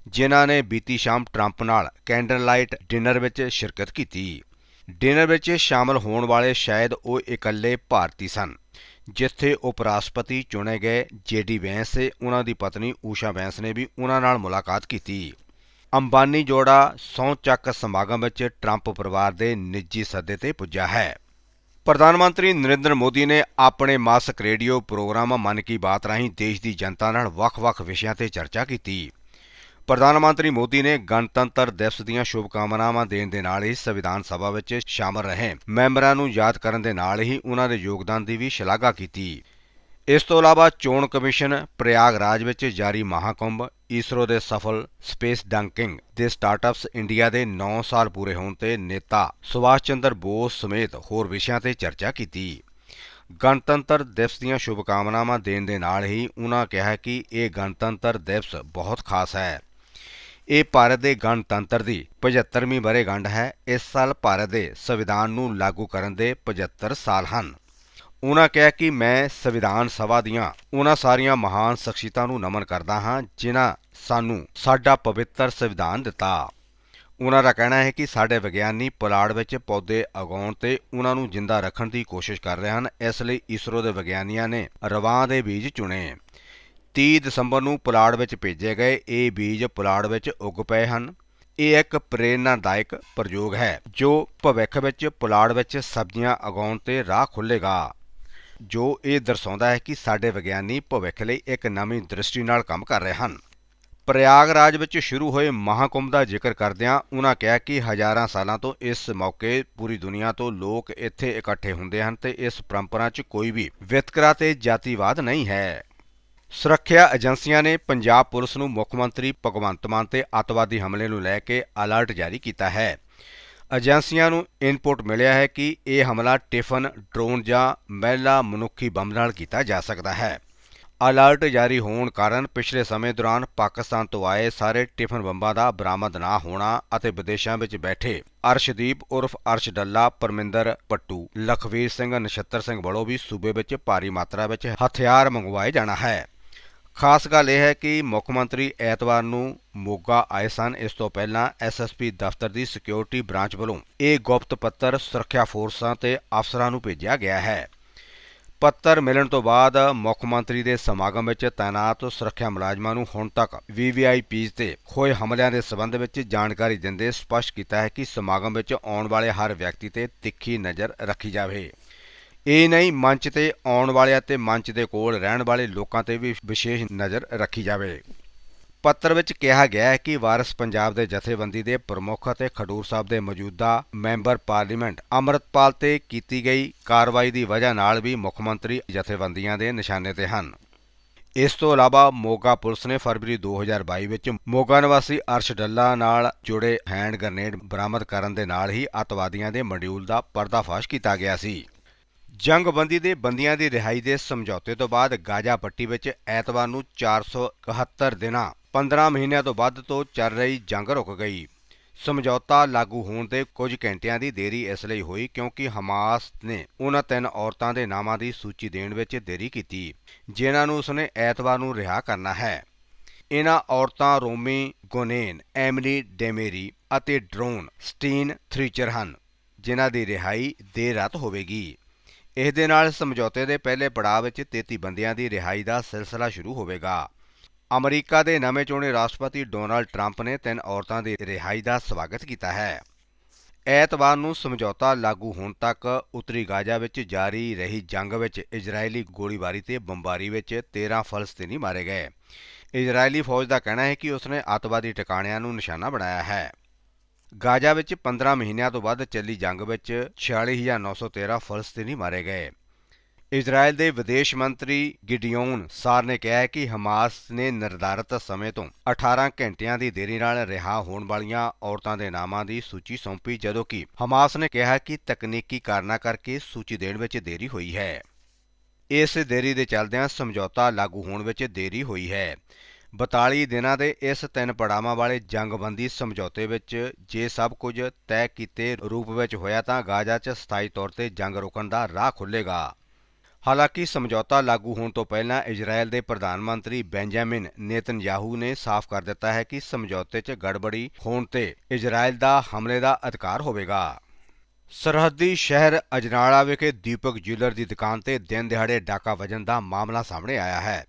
ਜਿਨ੍ਹਾਂ ਨੇ ਬੀਤੀ ਸ਼ਾਮ ਟਰੰਪ ਨਾਲ ਕੈਂਡਲ ਲਾਈਟ ਡਿਨਰ ਵਿੱਚ ਸ਼ਿਰਕਤ ਕੀਤੀ। ਡਿਨਰ ਵਿੱਚ ਸ਼ਾਮਲ ਹੋਣ ਵਾਲੇ ਸ਼ਾਇਦ ਉਹ ਇਕੱਲੇ ਭਾਰਤੀ ਸਨ, ਜਿੱਥੇ ਉਪ ਰਾਸ਼ਟਰਪਤੀ ਚੁਣੇ ਗਏ ਜੇਡੀ ਵੈਂਸ ਤੇ ਉਹਨਾਂ ਦੀ ਪਤਨੀ ਊਸ਼ਾ ਵੈਂਸ ਨੇ ਵੀ ਉਹਨਾਂ ਨਾਲ ਮੁਲਾਕਾਤ ਕੀਤੀ। ਅੰਬਾਨੀ ਜੋੜਾ ਸਹੁੰ ਚੱਕ ਸਮਾਗਮ ਵਿੱਚ ਟਰੰਪ ਪਰਿਵਾਰ ਦੇ ਨਿੱਜੀ ਸੱਦੇ ਤੇ ਪੁੱਜਾ ਹੈ। ਪ੍ਰਧਾਨ ਮੰਤਰੀ ਨਰਿੰਦਰ ਮੋਦੀ ਨੇ ਆਪਣੇ ਮਾਸਕ ਰੇਡੀਓ ਪ੍ਰੋਗਰਾਮ ਮਨ ਕੀ ਬਾਤ ਰਾਹੀਂ ਦੇਸ਼ ਦੀ ਜਨਤਾ ਨਾਲ ਵੱਖ-ਵੱਖ ਵਿਸ਼ਿਆਂ ਤੇ ਚਰਚਾ ਕੀਤੀ। ਪ੍ਰਧਾਨ ਮੰਤਰੀ ਮੋਦੀ ਨੇ ਗਣਤੰਤਰ ਦਿਵਸ ਦੀਆਂ ਸ਼ੁਭਕਾਮਨਾਵਾਂ ਦੇਣ ਦੇ ਨਾਲ ਹੀ ਸੰਵਿਧਾਨ ਸਭਾ ਵਿੱਚ ਸ਼ਾਮਲ ਰਹੇ। ਮੈਂਬਰਾਂ ਨੂੰ ਯਾਦ ਕਰਨ ਦੇ ਨਾਲ ਹੀ ਉਹਨਾਂ ਦੇ ਯੋਗਦਾਨ ਦੀ ਵੀ ਸ਼ਲਾਘਾ ਕੀਤੀ। ਇਸ ਤੋਂ ਇਲਾਵਾ ਚੋਣ ਕਮਿਸ਼ਨ ਪ੍ਰਯਾਗਰਾਜ ਵਿੱਚ ਜਾਰੀ ਮਹਾਕੁੰਭ, ਇਸਰੋ ਦੇ ਸਫਲ ਸਪੇਸ ਡੰਕਿੰਗ ਦੇ ਸਟਾਰਟਅਪਸ ਇੰਡੀਆ ਦੇ 9 ਸਾਲ ਪੂਰੇ ਹੋਣ ਤੇ ਨੇਤਾ ਸੁਭਾਸ਼ ਚੰਦਰ ਬੋਸ ਸਮੇਤ ਹੋਰ ਵਿਸ਼ਿਆਂ ਤੇ ਚਰਚਾ ਕੀਤੀ। ਗਣਤੰਤਰ ਦਿਵਸ ਦੀਆਂ ਸ਼ੁਭਕਾਮਨਾਵਾਂ ਦੇਣ ਦੇ ਨਾਲ ਹੀ ਉਹਨਾਂ ਕਿਹਾ ਕਿ ਇਹ ਗਣਤੰਤਰ ਦਿਵਸ ਬਹੁਤ ਖਾਸ ਹੈ। ਇਹ ਭਾਰਤ ਦੇ ਗਣਤੰਤਰ ਦੀ 75ਵੀਂ ਵਰ੍ਹੇਗੰਢ ਹੈ। ਇਸ ਸਾਲ ਭਾਰਤ ਦੇ ਸੰਵਿਧਾਨ ਨੂੰ ਲਾਗੂ ਕਰਨ ਦੇ 75 ਸਾਲ ਹਨ। ਉਹਨਾਂ ਕਿਹਾ ਕਿ ਮੈਂ ਸੰਵਿਧਾਨ ਸਭਾ ਦੀਆਂ ਉਹਨਾਂ ਸਾਰੀਆਂ ਮਹਾਨ ਸ਼ਖਸੀਅਤਾਂ ਨੂੰ ਨਮਨ ਕਰਦਾ ਹਾਂ, ਜਿਨ੍ਹਾਂ ਸਾਨੂੰ ਸਾਡਾ ਪਵਿੱਤਰ ਸੰਵਿਧਾਨ ਦਿੱਤਾ। ਉਹਨਾਂ ਦਾ ਕਹਿਣਾ ਹੈ ਕਿ ਸਾਡੇ ਵਿਗਿਆਨੀ ਪੁਲਾੜ ਵਿੱਚ ਪੌਦੇ ਉਗਾਉਣ ਤੇ ਉਹਨਾਂ ਨੂੰ ਜਿੰਦਾ ਰੱਖਣ ਦੀ ਕੋਸ਼ਿਸ਼ ਕਰ ਰਹੇ ਹਨ। ਇਸ ਲਈ ਇਸਰੋ ਦੇ ਵਿਗਿਆਨੀਆਂ ਨੇ ਰਵਾਂ ਦੇ ਬੀਜ ਚੁਣੇ। 30 ਦਸੰਬਰ ਨੂੰ ਪੁਲਾੜ ਵਿੱਚ ਭੇਜੇ ਗਏ ਇਹ ਬੀਜ ਪੁਲਾੜ ਵਿੱਚ ਉੱਗ ਪਏ ਹਨ। ਇਹ ਇੱਕ ਪ੍ਰੇਰਨਾਦਾਇਕ ਪ੍ਰਯੋਗ ਹੈ, ਜੋ ਭਵਿੱਖ ਵਿੱਚ ਪੁਲਾੜ ਵਿੱਚ ਸਬਜ਼ੀਆਂ ਉਗਾਉਣ ਤੇ ਰਾਹ ਖੁੱਲੇਗਾ ਜੋ ਇਹ ਦਰਸਾਉਂਦਾ ਹੈ ਕਿ ਸਾਡੇ ਵਿਗਿਆਨੀ ਭਵਿੱਖ ਲਈ ਇੱਕ ਨਵੀਂ ਦ੍ਰਿਸ਼ਟੀ ਨਾਲ ਕੰਮ ਕਰ ਰਹੇ ਹਨ। ਪ੍ਰਯਾਗਰਾਜ ਵਿੱਚ ਸ਼ੁਰੂ ਹੋਏ ਮਹਾਕੁੰਭ ਦਾ ਜ਼ਿਕਰ ਕਰਦਿਆਂ ਉਹਨਾਂ ਕਿਹਾ ਕਿ ਹਜ਼ਾਰਾਂ ਸਾਲਾਂ ਤੋਂ ਇਸ ਮੌਕੇ ਪੂਰੀ ਦੁਨੀਆ ਤੋਂ ਲੋਕ ਇੱਥੇ ਇਕੱਠੇ ਹੁੰਦੇ ਹਨ ਤੇ ਇਸ ਪਰੰਪਰਾ 'ਚ ਕੋਈ ਵੀ ਵਿਤਕਰਾ ਤੇ ਜਾਤੀਵਾਦ ਨਹੀਂ ਹੈ। ਸੁਰੱਖਿਆ ਏਜੰਸੀਆਂ ਨੇ ਪੰਜਾਬ ਪੁਲਿਸ ਨੂੰ ਮੁੱਖ ਮੰਤਰੀ ਭਗਵੰਤ ਮਾਨ ਤੇ ਅੱਤਵਾਦੀ ਹਮਲੇ ਨੂੰ ਲੈ ਕੇ ਅਲਰਟ ਜਾਰੀ ਕੀਤਾ ਹੈ। ਏਜੰਸੀਆਂ ਨੂੰ ਇਨਪੁਟ ਮਿਲਿਆ ਹੈ ਕਿ ਇਹ ਹਮਲਾ ਟਿਫਨ, ਡਰੋਨ ਜਾਂ ਮਹਿਲਾ ਮਨੁੱਖੀ ਬੰਬ ਨਾਲ ਕੀਤਾ ਜਾ ਸਕਦਾ ਹੈ। ਅਲਰਟ ਜਾਰੀ ਹੋਣ ਕਾਰਨ ਪਿਛਲੇ ਸਮੇਂ ਦੌਰਾਨ ਪਾਕਿਸਤਾਨ ਤੋਂ ਆਏ ਸਾਰੇ ਟਿਫਨ ਬੰਬਾਂ ਦਾ ਬਰਾਮਦ ਨਾ ਹੋਣਾ ਅਤੇ ਵਿਦੇਸ਼ਾਂ ਵਿੱਚ ਬੈਠੇ ਅਰਸ਼ਦੀਪ ਉਰਫ ਅਰਸ਼ ਡੱਲਾ ਪਰਮਿੰਦਰ ਪੱਟੂ, ਲਖਵੀਰ ਸਿੰਘ, ਨਛੱਤਰ ਸਿੰਘ ਵੱਲੋਂ ਵੀ ਸੂਬੇ ਵਿੱਚ ਭਾਰੀ ਮਾਤਰਾ ਵਿੱਚ ਹਥਿਆਰ ਮੰਗਵਾਏ ਜਾਣਾ ਹੈ। ਖਾਸ ਗੱਲ ਇਹ ਹੈ ਕਿ ਮੁੱਖ ਮੰਤਰੀ ਐਤਵਾਰ ਨੂੰ ਮੋਗਾ ਆਏ ਸਨ। ਇਸ ਤੋਂ ਪਹਿਲਾਂ ਐਸਐਸਪੀ ਦਫ਼ਤਰ ਦੀ ਸਿਕਿਉਰਿਟੀ ਬ੍ਰਾਂਚ ਵੱਲੋਂ ਇਹ ਗੁਪਤ ਪੱਤਰ ਸੁਰੱਖਿਆ ਫੋਰਸਾਂ ਤੇ ਅਫਸਰਾਂ ਨੂੰ ਭੇਜਿਆ ਗਿਆ ਹੈ। ਪੱਤਰ ਮਿਲਣ ਤੋਂ ਬਾਅਦ ਮੁੱਖ ਮੰਤਰੀ ਦੇ ਸਮਾਗਮ ਵਿੱਚ ਤਾਇਨਾਤ ਸੁਰੱਖਿਆ ਮੁਲਾਜ਼ਮਾਂ ਨੂੰ ਹੁਣ ਤੱਕ ਵੀਵੀਆਈਪੀਜ਼ ਤੇ ਹੋਏ ਹਮਲਿਆਂ ਦੇ ਸਬੰਧ ਵਿੱਚ ਜਾਣਕਾਰੀ ਦਿੰਦੇ ਸਪਸ਼ਟ ਕੀਤਾ ਹੈ ਕਿ ਸਮਾਗਮ ਵਿੱਚ ਆਉਣ ਵਾਲੇ ਹਰ ਵਿਅਕਤੀ ਤੇ ਤਿੱਖੀ ਨਜ਼ਰ ਰੱਖੀ ਜਾਵੇ। ਇਹ ਨਹੀਂ ਮੰਚ ਤੇ ਆਉਣ ਵਾਲੇ ਅਤੇ ਮੰਚ ਦੇ ਕੋਲ ਰਹਿਣ ਵਾਲੇ ਲੋਕਾਂ ਤੇ ਵੀ ਵਿਸ਼ੇਸ਼ ਨਜ਼ਰ ਰੱਖੀ ਜਾਵੇ। ਪੱਤਰ ਵਿੱਚ ਕਿਹਾ ਗਿਆ ਹੈ ਕਿ ਵਾਰਿਸ ਪੰਜਾਬ ਦੇ ਜਥੇਬੰਦੀ ਦੇ ਪ੍ਰਮੁੱਖ ਅਤੇ ਖਡੂਰ ਸਾਹਿਬ ਦੇ ਮੌਜੂਦਾ ਮੈਂਬਰ ਪਾਰਲੀਮੈਂਟ ਅਮਰਤਪਾਲ ਤੇ ਕੀਤੀ ਗਈ ਕਾਰਵਾਈ ਦੀ ਵਜ੍ਹਾ ਨਾਲ ਵੀ ਮੁੱਖ ਮੰਤਰੀ ਜਥੇਬੰਦੀਆਂ ਦੇ ਨਿਸ਼ਾਨੇ ਤੇ ਹਨ। ਇਸ ਤੋਂ ਇਲਾਵਾ ਮੋਗਾ ਪੁਲਿਸ ਨੇ ਫਰਵਰੀ 2022 ਵਿੱਚ ਮੋਗਾ ਨਿਵਾਸੀ ਅਰਸ਼ ਡੱਲਾ ਨਾਲ ਜੁੜੇ ਹੈਂਡ ਗ੍ਰਨੇਡ ਬਰਾਮਦ ਕਰਨ ਦੇ ਨਾਲ ਹੀ ਅਤਵਾਦੀਆਂ ਦੇ ਮੋਡਿਊਲ ਦਾ ਪਰਦਾਫਾਸ਼ ਕੀਤਾ ਗਿਆ ਸੀ। ਜੰਗਬੰਦੀ ਦੇ ਬੰਦੀਆਂ ਦੀ ਰਿਹਾਈ ਦੇ ਸਮਝੌਤੇ ਤੋਂ ਬਾਅਦ ਗਾਜ਼ਾ ਪੱਟੀ ਵਿੱਚ ਐਤਵਾਰ ਨੂੰ 471 ਦਿਨਾਂ 15 ਮਹੀਨਿਆਂ ਤੋਂ ਵੱਧ ਤੋਂ ਚੱਲ ਰਹੀ ਜੰਗ ਰੁਕ ਗਈ। ਸਮਝੌਤਾ ਲਾਗੂ ਹੋਣ ਦੇ ਕੁਝ ਘੰਟਿਆਂ ਦੀ ਦੇਰੀ ਇਸ ਲਈ ਹੋਈ ਕਿਉਂਕਿ ਹਮਾਸ ਨੇ ਉਹਨਾਂ ਤਿੰਨ ਔਰਤਾਂ ਦੇ ਨਾਮਾਂ ਦੀ ਸੂਚੀ ਦੇਣ ਵਿੱਚ ਦੇਰੀ ਕੀਤੀ, ਜਿਨ੍ਹਾਂ ਨੂੰ ਉਸਨੇ ਐਤਵਾਰ ਨੂੰ ਰਿਹਾ ਕਰਨਾ ਹੈ। ਇਹਨਾਂ ਔਰਤਾਂ ਰੋਮੀ ਗੋਨੇਨ, ਐਮਲੀ ਡੇਮੇਰੀ ਅਤੇ ਡਰੋਨ ਸਟੀਨ ਥ੍ਰੀਚਰ ਹਨ, ਜਿਨ੍ਹਾਂ ਦੀ ਰਿਹਾਈ ਦੇਰ ਰਾਤ ਹੋਵੇਗੀ। ਇਸ ਦੇ ਨਾਲ ਸਮਝੌਤੇ ਦੇ ਪਹਿਲੇ ਪੜਾਅ ਵਿੱਚ 33 ਬੰਦਿਆਂ ਦੀ ਰਿਹਾਈ ਦਾ ਸਿਲਸਿਲਾ ਸ਼ੁਰੂ ਹੋਵੇਗਾ। ਅਮਰੀਕਾ ਦੇ ਨਵੇਂ ਚੁਣੇ ਰਾਸ਼ਟਰਪਤੀ ਡੋਨਾਲਡ ਟਰੰਪ ਨੇ ਤਿੰਨ ਔਰਤਾਂ ਦੀ ਰਿਹਾਈ ਦਾ ਸਵਾਗਤ ਕੀਤਾ ਹੈ। ਐਤਵਾਰ ਨੂੰ ਸਮਝੌਤਾ ਲਾਗੂ ਹੋਣ ਤੱਕ ਉੱਤਰੀ ਗਾਜ਼ਾ ਵਿੱਚ ਜਾਰੀ ਰਹੀ ਜੰਗ ਵਿੱਚ ਇਜ਼ਰਾਈਲੀ ਗੋਲੀਬਾਰੀ ਤੇ ਬੰਬਾਰੀ ਵਿੱਚ 13 ਫਲਸਤੀਨੀ ਮਾਰੇ ਗਏ। ਇਜ਼ਰਾਈਲੀ ਫੌਜ ਦਾ ਕਹਿਣਾ ਹੈ ਕਿ ਉਸਨੇ ਅੱਤਵਾਦੀ ਟਿਕਾਣਿਆਂ ਨੂੰ ਨਿਸ਼ਾਨਾ ਬਣਾਇਆ ਹੈ। ਗਾਜ਼ਾ ਵਿੱਚ 15 ਮਹੀਨਿਆਂ ਤੋਂ ਵੱਧ ਚੱਲੀ ਜੰਗ ਵਿੱਚ 46913 ਫਲਸਤੀਨੀ ਮਾਰੇ ਗਏ। ਇਜ਼ਰਾਈਲ ਦੇ ਵਿਦੇਸ਼ ਮੰਤਰੀ ਗਿਡਿਓਨ ਸਾਰ ਨੇ ਕਿਹਾ ਕਿ ਹਮਾਸ ਨੇ ਨਿਰਧਾਰਤ ਸਮੇਂ ਤੋਂ 18 ਘੰਟਿਆਂ ਦੀ ਦੇਰੀ ਨਾਲ ਰਿਹਾ ਹੋਣ ਵਾਲੀਆਂ ਔਰਤਾਂ ਦੇ ਨਾਮਾਂ ਦੀ ਸੂਚੀ ਸੌਂਪੀ, ਜਦੋਂ ਕਿ ਹਮਾਸ ਨੇ ਕਿਹਾ ਕਿ ਤਕਨੀਕੀ ਕਾਰਨਾਂ ਕਰਕੇ ਸੂਚੀ ਦੇਣ ਵਿੱਚ ਦੇਰੀ ਹੋਈ ਹੈ। ਇਸ ਦੇਰੀ ਦੇ ਚੱਲਦਿਆਂ ਸਮਝੌਤਾ ਲਾਗੂ ਹੋਣ ਵਿੱਚ ਦੇਰੀ ਹੋਈ ਹੈ। 42 ਦਿਨਾਂ ਦੇ ਇਸ ਤਿੰਨ ਪੜਾਵਾਂ ਵਾਲੇ ਜੰਗਬੰਦੀ ਸਮਝੌਤੇ ਵਿੱਚ ਜੇ ਸਭ ਕੁਝ ਤੈਅ ਕੀਤੇ ਰੂਪ ਵਿੱਚ ਹੋਇਆ ਤਾਂ ਗਾਜ਼ਾ 'ਚ ਸਥਾਈ ਤੌਰ ਤੇ ਜੰਗ ਰੋਕਣ ਦਾ ਰਾਹ ਖੁੱਲੇਗਾ ਹਾਲਾਂਕਿ ਸਮਝੌਤਾ ਲਾਗੂ ਹੋਣ ਤੋਂ ਪਹਿਲਾਂ ਇਜ਼ਰਾਈਲ ਦੇ ਪ੍ਰਧਾਨ ਮੰਤਰੀ ਬੈਂਜਾਮਿਨ ਨੇਤਨਯਾਹੂ ਨੇ ਸਾਫ਼ ਕਰ ਦਿੱਤਾ ਹੈ ਕਿ ਸਮਝੌਤੇ 'ਚ ਗੜਬੜੀ ਹੋਣ ਤੇ ਇਜ਼ਰਾਈਲ ਦਾ ਹਮਲੇ ਦਾ ਅਧਿਕਾਰ ਹੋਵੇਗਾ। ਸਰਹੱਦੀ ਸ਼ਹਿਰ ਅਜਨਾਲਾ ਵਿਖੇ ਦੀਪਕ ਜਿਊਲਰ ਦੀ ਦੁਕਾਨ ਤੇ ਦਿਨ ਦਿਹਾੜੇ ਡਾਕਾ ਵਜਣ ਦਾ ਮਾਮਲਾ ਸਾਹਮਣੇ ਆਇਆ ਹੈ।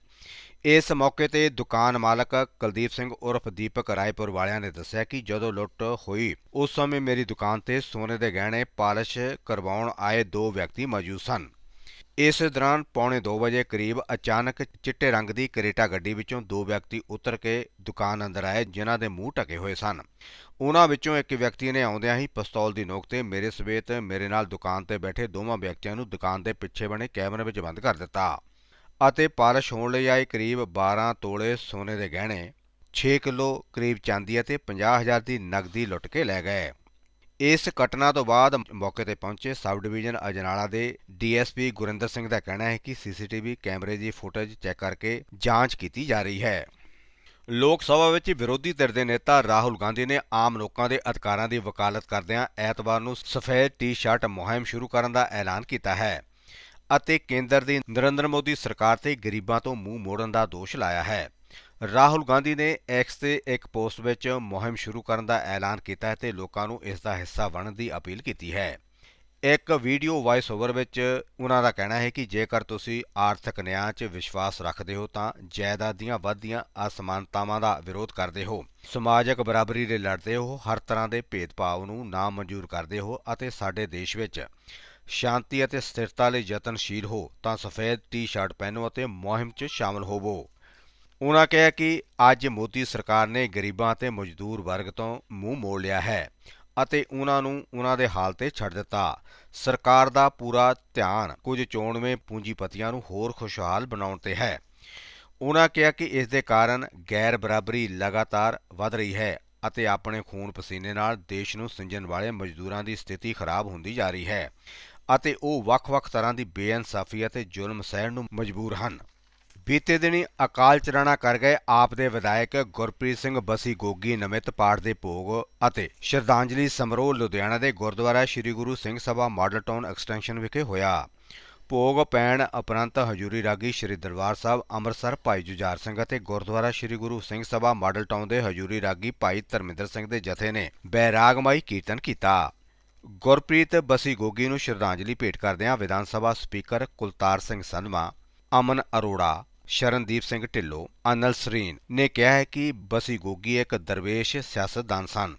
ਇਸ ਮੌਕੇ ਤੇ ਦੁਕਾਨ ਮਾਲਕ ਕੁਲਦੀਪ ਸਿੰਘ ਉਰਫ ਦੀਪਕ ਰਾਏਪੁਰ ਵਾਲਿਆਂ ਨੇ ਦੱਸਿਆ ਕਿ ਜਦੋਂ ਲੁੱਟ ਹੋਈ, ਉਸ ਸਮੇਂ ਮੇਰੀ ਦੁਕਾਨ ਤੇ ਸੋਨੇ ਦੇ ਗਹਿਣੇ ਪਾਲਿਸ਼ ਕਰਵਾਉਣ ਆਏ ਦੋ ਵਿਅਕਤੀ ਮੌਜੂਦ ਸਨ। ਇਸ ਦੌਰਾਨ ਪੌਣੇ 2 ਵਜੇ ਕਰੀਬ ਅਚਾਨਕ ਚਿੱਟੇ ਰੰਗ ਦੀ ਕਰੇਟਾ ਗੱਡੀ ਵਿੱਚੋਂ ਦੋ ਵਿਅਕਤੀ ਉਤਰ ਕੇ ਦੁਕਾਨ ਅੰਦਰ ਆਏ, ਜਿਨ੍ਹਾਂ ਦੇ ਮੂੰਹ ਢਕੇ ਹੋਏ ਸਨ। ਉਹਨਾਂ ਵਿੱਚੋਂ ਇੱਕ ਵਿਅਕਤੀ ਨੇ ਆਉਂਦਿਆਂ ਹੀ ਪਿਸਤੌਲ ਦੀ ਨੋਕ ਤੇ ਮੇਰੇ ਸਮੇਤ ਮੇਰੇ ਨਾਲ ਦੁਕਾਨ ਤੇ ਬੈਠੇ ਦੋਵਾਂ ਵਿਅਕਤੀਆਂ ਨੂੰ ਦੁਕਾਨ ਦੇ ਪਿੱਛੇ ਬਣੇ ਕੈਮਰੇ ਵਿੱਚ ਬੰਦ ਕਰ ਦਿੱਤਾ। ਅਤੇ ਪਾਲਿਸ਼ ਹੋਣ ਲਈ ਆਏ ਕਰੀਬ 12 ਤੋਲੇ ਸੋਨੇ ਦੇ ਗਹਿਣੇ 6 ਕਿਲੋ ਕਰੀਬ ਚਾਂਦੀ ਅਤੇ 50000 ਦੀ ਨਗਦੀ ਲੁੱਟ ਕੇ ਲੈ ਗਏ। ਇਸ ਘਟਨਾ ਤੋਂ ਬਾਅਦ ਮੌਕੇ ਤੇ ਪਹੁੰਚੇ ਸਬ ਡਿਵੀਜ਼ਨ ਅਜਨਾਲਾ ਦੇ ਡੀਐਸਪੀ ਗੁਰਿੰਦਰ ਸਿੰਘ ਦਾ ਕਹਿਣਾ ਹੈ ਕਿ ਸੀਸੀਟੀਵੀ ਕੈਮਰੇ ਦੀ ਫੁਟੇਜ ਚੈੱਕ ਕਰਕੇ ਜਾਂਚ ਕੀਤੀ ਜਾ ਰਹੀ ਹੈ। ਲੋਕ ਸਭਾ ਵਿੱਚ ਵਿਰੋਧੀ ਧਿਰ ਦੇ ਨੇਤਾ ਰਾਹੁਲ ਗਾਂਧੀ ਨੇ ਆਮ ਲੋਕਾਂ ਦੇ ਅਧਿਕਾਰਾਂ ਦੀ ਵਕਾਲਤ ਕਰਦਿਆਂ ਐਤਵਾਰ ਨੂੰ ਸਫੈਦ ਟੀ-ਸ਼ਰਟ ਮੁਹਿੰਮ ਸ਼ੁਰੂ ਕਰਨ ਦਾ ਐਲਾਨ ਕੀਤਾ ਹੈ। ਅਤੇ ਕੇਂਦਰ ਦੀ ਨਰਿੰਦਰ ਮੋਦੀ ਸਰਕਾਰ ਤੇ ਗਰੀਬਾਂ ਤੋਂ ਮੂੰਹ ਮੋੜਨ ਦਾ ਦੋਸ਼ ਲਾਇਆ ਹੈ। ਰਾਹੁਲ ਗਾਂਧੀ ਨੇ ਐਕਸ ਤੇ ਇੱਕ ਪੋਸਟ ਵਿੱਚ ਮੁਹਿੰਮ ਸ਼ੁਰੂ ਕਰਨ ਦਾ ਐਲਾਨ ਕੀਤਾ ਹੈ ਤੇ ਲੋਕਾਂ ਨੂੰ ਇਸ ਦਾ ਹਿੱਸਾ ਬਣਨ ਦੀ ਅਪੀਲ ਕੀਤੀ ਹੈ। ਇੱਕ ਵੀਡੀਓ ਵਾਇਸ ਓਵਰ ਵਿੱਚ ਉਹਨਾਂ ਦਾ ਕਹਿਣਾ ਹੈ ਕਿ ਜੇਕਰ ਤੁਸੀਂ ਆਰਥਿਕ ਨਿਆਂ 'ਚ ਵਿਸ਼ਵਾਸ ਰੱਖਦੇ ਹੋ ਤਾਂ ਜਾਇਦਾਦ ਦੀਆਂ ਵੱਧਦੀਆਂ ਅਸਮਾਨਤਾਵਾਂ ਦਾ ਵਿਰੋਧ ਕਰਦੇ ਹੋ। ਸਮਾਜਿਕ ਬਰਾਬਰੀ ਲਈ ਲੜਦੇ ਹੋ, ਹਰ ਤਰ੍ਹਾਂ ਦੇ ਭੇਦਭਾਵ ਨੂੰ ਨਾ ਮਨਜ਼ੂਰ ਕਰਦੇ ਹੋ ਅਤੇ ਸਾਡੇ ਦੇਸ਼ ਵਿੱਚ ਸ਼ਾਂਤੀ ਅਤੇ ਸਥਿਰਤਾ ਲਈ ਯਤਨਸ਼ੀਲ ਹੋ, ਤਾਂ ਸਫੈਦ ਟੀ-ਸ਼ਰਟ ਪਹਿਨੋ ਅਤੇ ਮੁਹਿੰਮ 'ਚ ਸ਼ਾਮਲ ਹੋਵੋ। ਉਹਨਾਂ ਕਿਹਾ ਕਿ ਅੱਜ ਮੋਦੀ ਸਰਕਾਰ ਨੇ ਗਰੀਬਾਂ ਅਤੇ ਮਜ਼ਦੂਰ ਵਰਗ ਤੋਂ ਮੂੰਹ ਮੋੜ ਲਿਆ ਹੈ ਅਤੇ ਉਹਨਾਂ ਨੂੰ ਉਹਨਾਂ ਦੇ ਹਾਲ ਤੇ ਛੱਡ ਦਿੱਤਾ। ਸਰਕਾਰ ਦਾ ਪੂਰਾ ਧਿਆਨ ਕੁਝ ਚੋਣਵੇਂ ਪੂੰਜੀਪਤੀਆਂ ਨੂੰ ਹੋਰ ਖੁਸ਼ਹਾਲ ਬਣਾਉਣ ਤੇ ਹੈ। ਉਹਨਾਂ ਕਿਹਾ ਕਿ ਇਸ ਦੇ ਕਾਰਨ ਗੈਰ ਬਰਾਬਰੀ ਲਗਾਤਾਰ ਵਧ ਰਹੀ ਹੈ ਅਤੇ ਆਪਣੇ ਖੂਨ ਪਸੀਨੇ ਨਾਲ ਦੇਸ਼ ਨੂੰ ਸਿੰਜਣ ਵਾਲੇ ਮਜ਼ਦੂਰਾਂ ਦੀ ਸਥਿਤੀ ਖਰਾਬ ਹੁੰਦੀ ਜਾ ਰਹੀ ਹੈ। ਅਤੇ ਉਹ ਵੱਖ-ਵੱਖ ਤਰ੍ਹਾਂ ਦੀ ਬੇਇਨਸਾਫੀ ਅਤੇ ਜ਼ੁਲਮ ਸਹਿਣ ਨੂੰ ਮਜਬੂਰ ਹਨ। ਬੀਤੇ ਦਿਨੀ ਅਕਾਲ ਚਲਾਣਾ ਕਰ ਗਏ ਆਪ ਦੇ ਵਿਧਾਇਕ ਗੁਰਪ੍ਰੀਤ ਸਿੰਘ ਬਸੀ ਗੋਗੀ ਨਮਿਤ ਪਾਠ ਦੇ ਭੋਗ ਅਤੇ ਸ਼ਰਧਾਂਜਲੀ ਸਮਾਰੋਹ ਲੁਧਿਆਣਾ ਦੇ Gurdwara Sri Guru Singh Sabha model town extension ਵਿਖੇ ਹੋਇਆ। ਭੋਗ ਪੈਣ ਉਪਰੰਤ ਹਜੂਰੀ ਰਾਗੀ ਸ੍ਰੀ ਦਰਬਾਰ ਸਾਹਿਬ ਅੰਮ੍ਰਿਤਸਰ ਭਾਈ ਜੁਝਾਰ ਸਿੰਘ ਅਤੇ ਗੁਰਦੁਆਰਾ ਸ੍ਰੀ ਗੁਰੂ ਸਿੰਘ ਸਭਾ ਮਾਡਲ ਟਾਊਨ ਦੇ ਹਜੂਰੀ ਰਾਗੀ ਭਾਈ ਧਰਮਿੰਦਰ ਸਿੰਘ ਦੇ ਜਥੇ ਨੇ ਬੈਰਾਗਮਾਈ ਕੀਰਤਨ ਕੀਤਾ। ਗੁਰਪ੍ਰੀਤ ਬਸੀ ਗੋਗੀ ਨੂੰ ਸ਼ਰਧਾਂਜਲੀ ਭੇਟ ਕਰਦਿਆਂ ਵਿਧਾਨ ਸਭਾ ਸਪੀਕਰ ਕੁਲਤਾਰ ਸਿੰਘ ਸੰਧਵਾ ਅਮਨ ਅਰੋੜਾ, ਸ਼ਰਨਦੀਪ ਸਿੰਘ ਢਿੱਲੋਂ, ਅਨਲ ਸਰੀਨ ਨੇ ਕਿਹਾ ਹੈ ਕਿ ਬਸੀ ਗੋਗੀ ਇੱਕ ਦਰਵੇਸ਼ ਸਿਆਸਤਦਾਨ ਸਨ,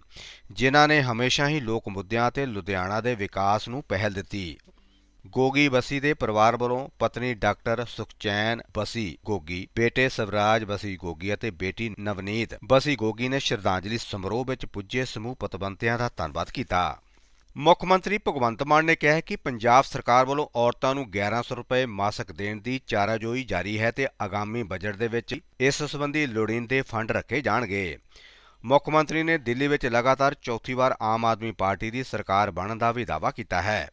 ਜਿਨ੍ਹਾਂ ਨੇ ਹਮੇਸ਼ਾ ਹੀ ਲੋਕ ਮੁੱਦਿਆਂ ਤੇ ਲੁਧਿਆਣਾ ਦੇ ਵਿਕਾਸ ਨੂੰ ਪਹਿਲ ਦਿੱਤੀ। ਗੋਗੀ ਬਸੀ ਦੇ ਪਰਿਵਾਰ ਵੱਲੋਂ ਪਤਨੀ ਡਾਕਟਰ ਸੁਖਚੈਨ ਬਸੀ ਗੋਗੀ, ਬੇਟੇ ਸਵਰਾਜ ਬਸੀ ਗੋਗੀ ਅਤੇ ਬੇਟੀ ਨਵਨੀਤ ਬਸੀ ਗੋਗੀ ਨੇ ਸ਼ਰਧਾਂਜਲੀ ਸਮਾਰੋਹ ਵਿੱਚ ਪੁੱਜੇ ਸਮੂਹ ਪਤਵੰਤਿਆਂ ਦਾ ਧੰਨਵਾਦ ਕੀਤਾ। ਮੁੱਖ ਮੰਤਰੀ ਭਗਵੰਤ ਮਾਨ ਨੇ ਕਿਹਾ ਹੈ ਕਿ ਪੰਜਾਬ ਸਰਕਾਰ ਵੱਲੋਂ ਔਰਤਾਂ ਨੂੰ 1100 ਰੁਪਏ ਮਾਸਕ ਦੇਣ ਦੀ ਚਾਰਾਜੋਈ ਜਾਰੀ ਹੈ ਤੇ ਆਗਾਮੀ ਬਜਟ ਦੇ ਵਿੱਚ ਇਸ ਸੰਬੰਧੀ ਲੋੜੀਂਦੇ ਫੰਡ ਰੱਖੇ ਜਾਣਗੇ। ਮੁੱਖ ਮੰਤਰੀ ਨੇ ਦਿੱਲੀ ਵਿੱਚ ਲਗਾਤਾਰ ਚੌਥੀ ਵਾਰ ਆਮ ਆਦਮੀ ਪਾਰਟੀ ਦੀ ਸਰਕਾਰ ਬਣਨ ਦਾ ਵੀ ਦਾਅਵਾ ਕੀਤਾ ਹੈ।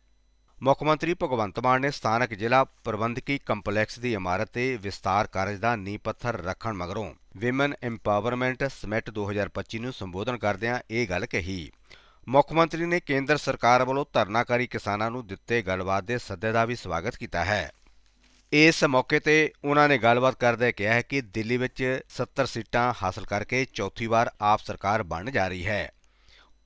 ਮੁੱਖ ਮੰਤਰੀ ਭਗਵੰਤ ਮਾਨ ਨੇ ਸਥਾਨਕ ਜ਼ਿਲ੍ਹਾ ਪ੍ਰਬੰਧਕੀ ਕੰਪਲੈਕਸ ਦੀ ਇਮਾਰਤ ਤੇ ਵਿਸਤਾਰ ਕਾਰਜ ਦਾ ਨੀਂਹ ਪੱਥਰ ਰੱਖਣ ਮਗਰੋਂ ਵਿਮਨ ਐਮਪਾਵਰਮੈਂਟ ਸਮਿਟ 2025 ਨੂੰ ਸੰਬੋਧਨ ਕਰਦਿਆਂ ਇਹ ਗੱਲ ਕਹੀ। ਮੁੱਖ ਮੰਤਰੀ ਨੇ ਕੇਂਦਰ ਸਰਕਾਰ ਵੱਲੋਂ ਧਰਨਾਕਾਰੀ ਕਿਸਾਨਾਂ ਨੂੰ ਦਿੱਤੇ ਗੱਲਬਾਤ ਦੇ ਸੱਦੇ ਦਾ ਵੀ ਸਵਾਗਤ ਕੀਤਾ ਹੈ। ਇਸ ਮੌਕੇ ਤੇ ਉਹਨਾਂ ਨੇ ਗੱਲਬਾਤ ਕਰਦੇ ਕਿਹਾ ਹੈ ਕਿ ਦਿੱਲੀ ਵਿੱਚ 70 ਸੀਟਾਂ ਹਾਸਲ ਕਰਕੇ ਚੌਥੀ ਵਾਰ ਆਪ ਸਰਕਾਰ ਬਣ ਜਾ ਰਹੀ ਹੈ।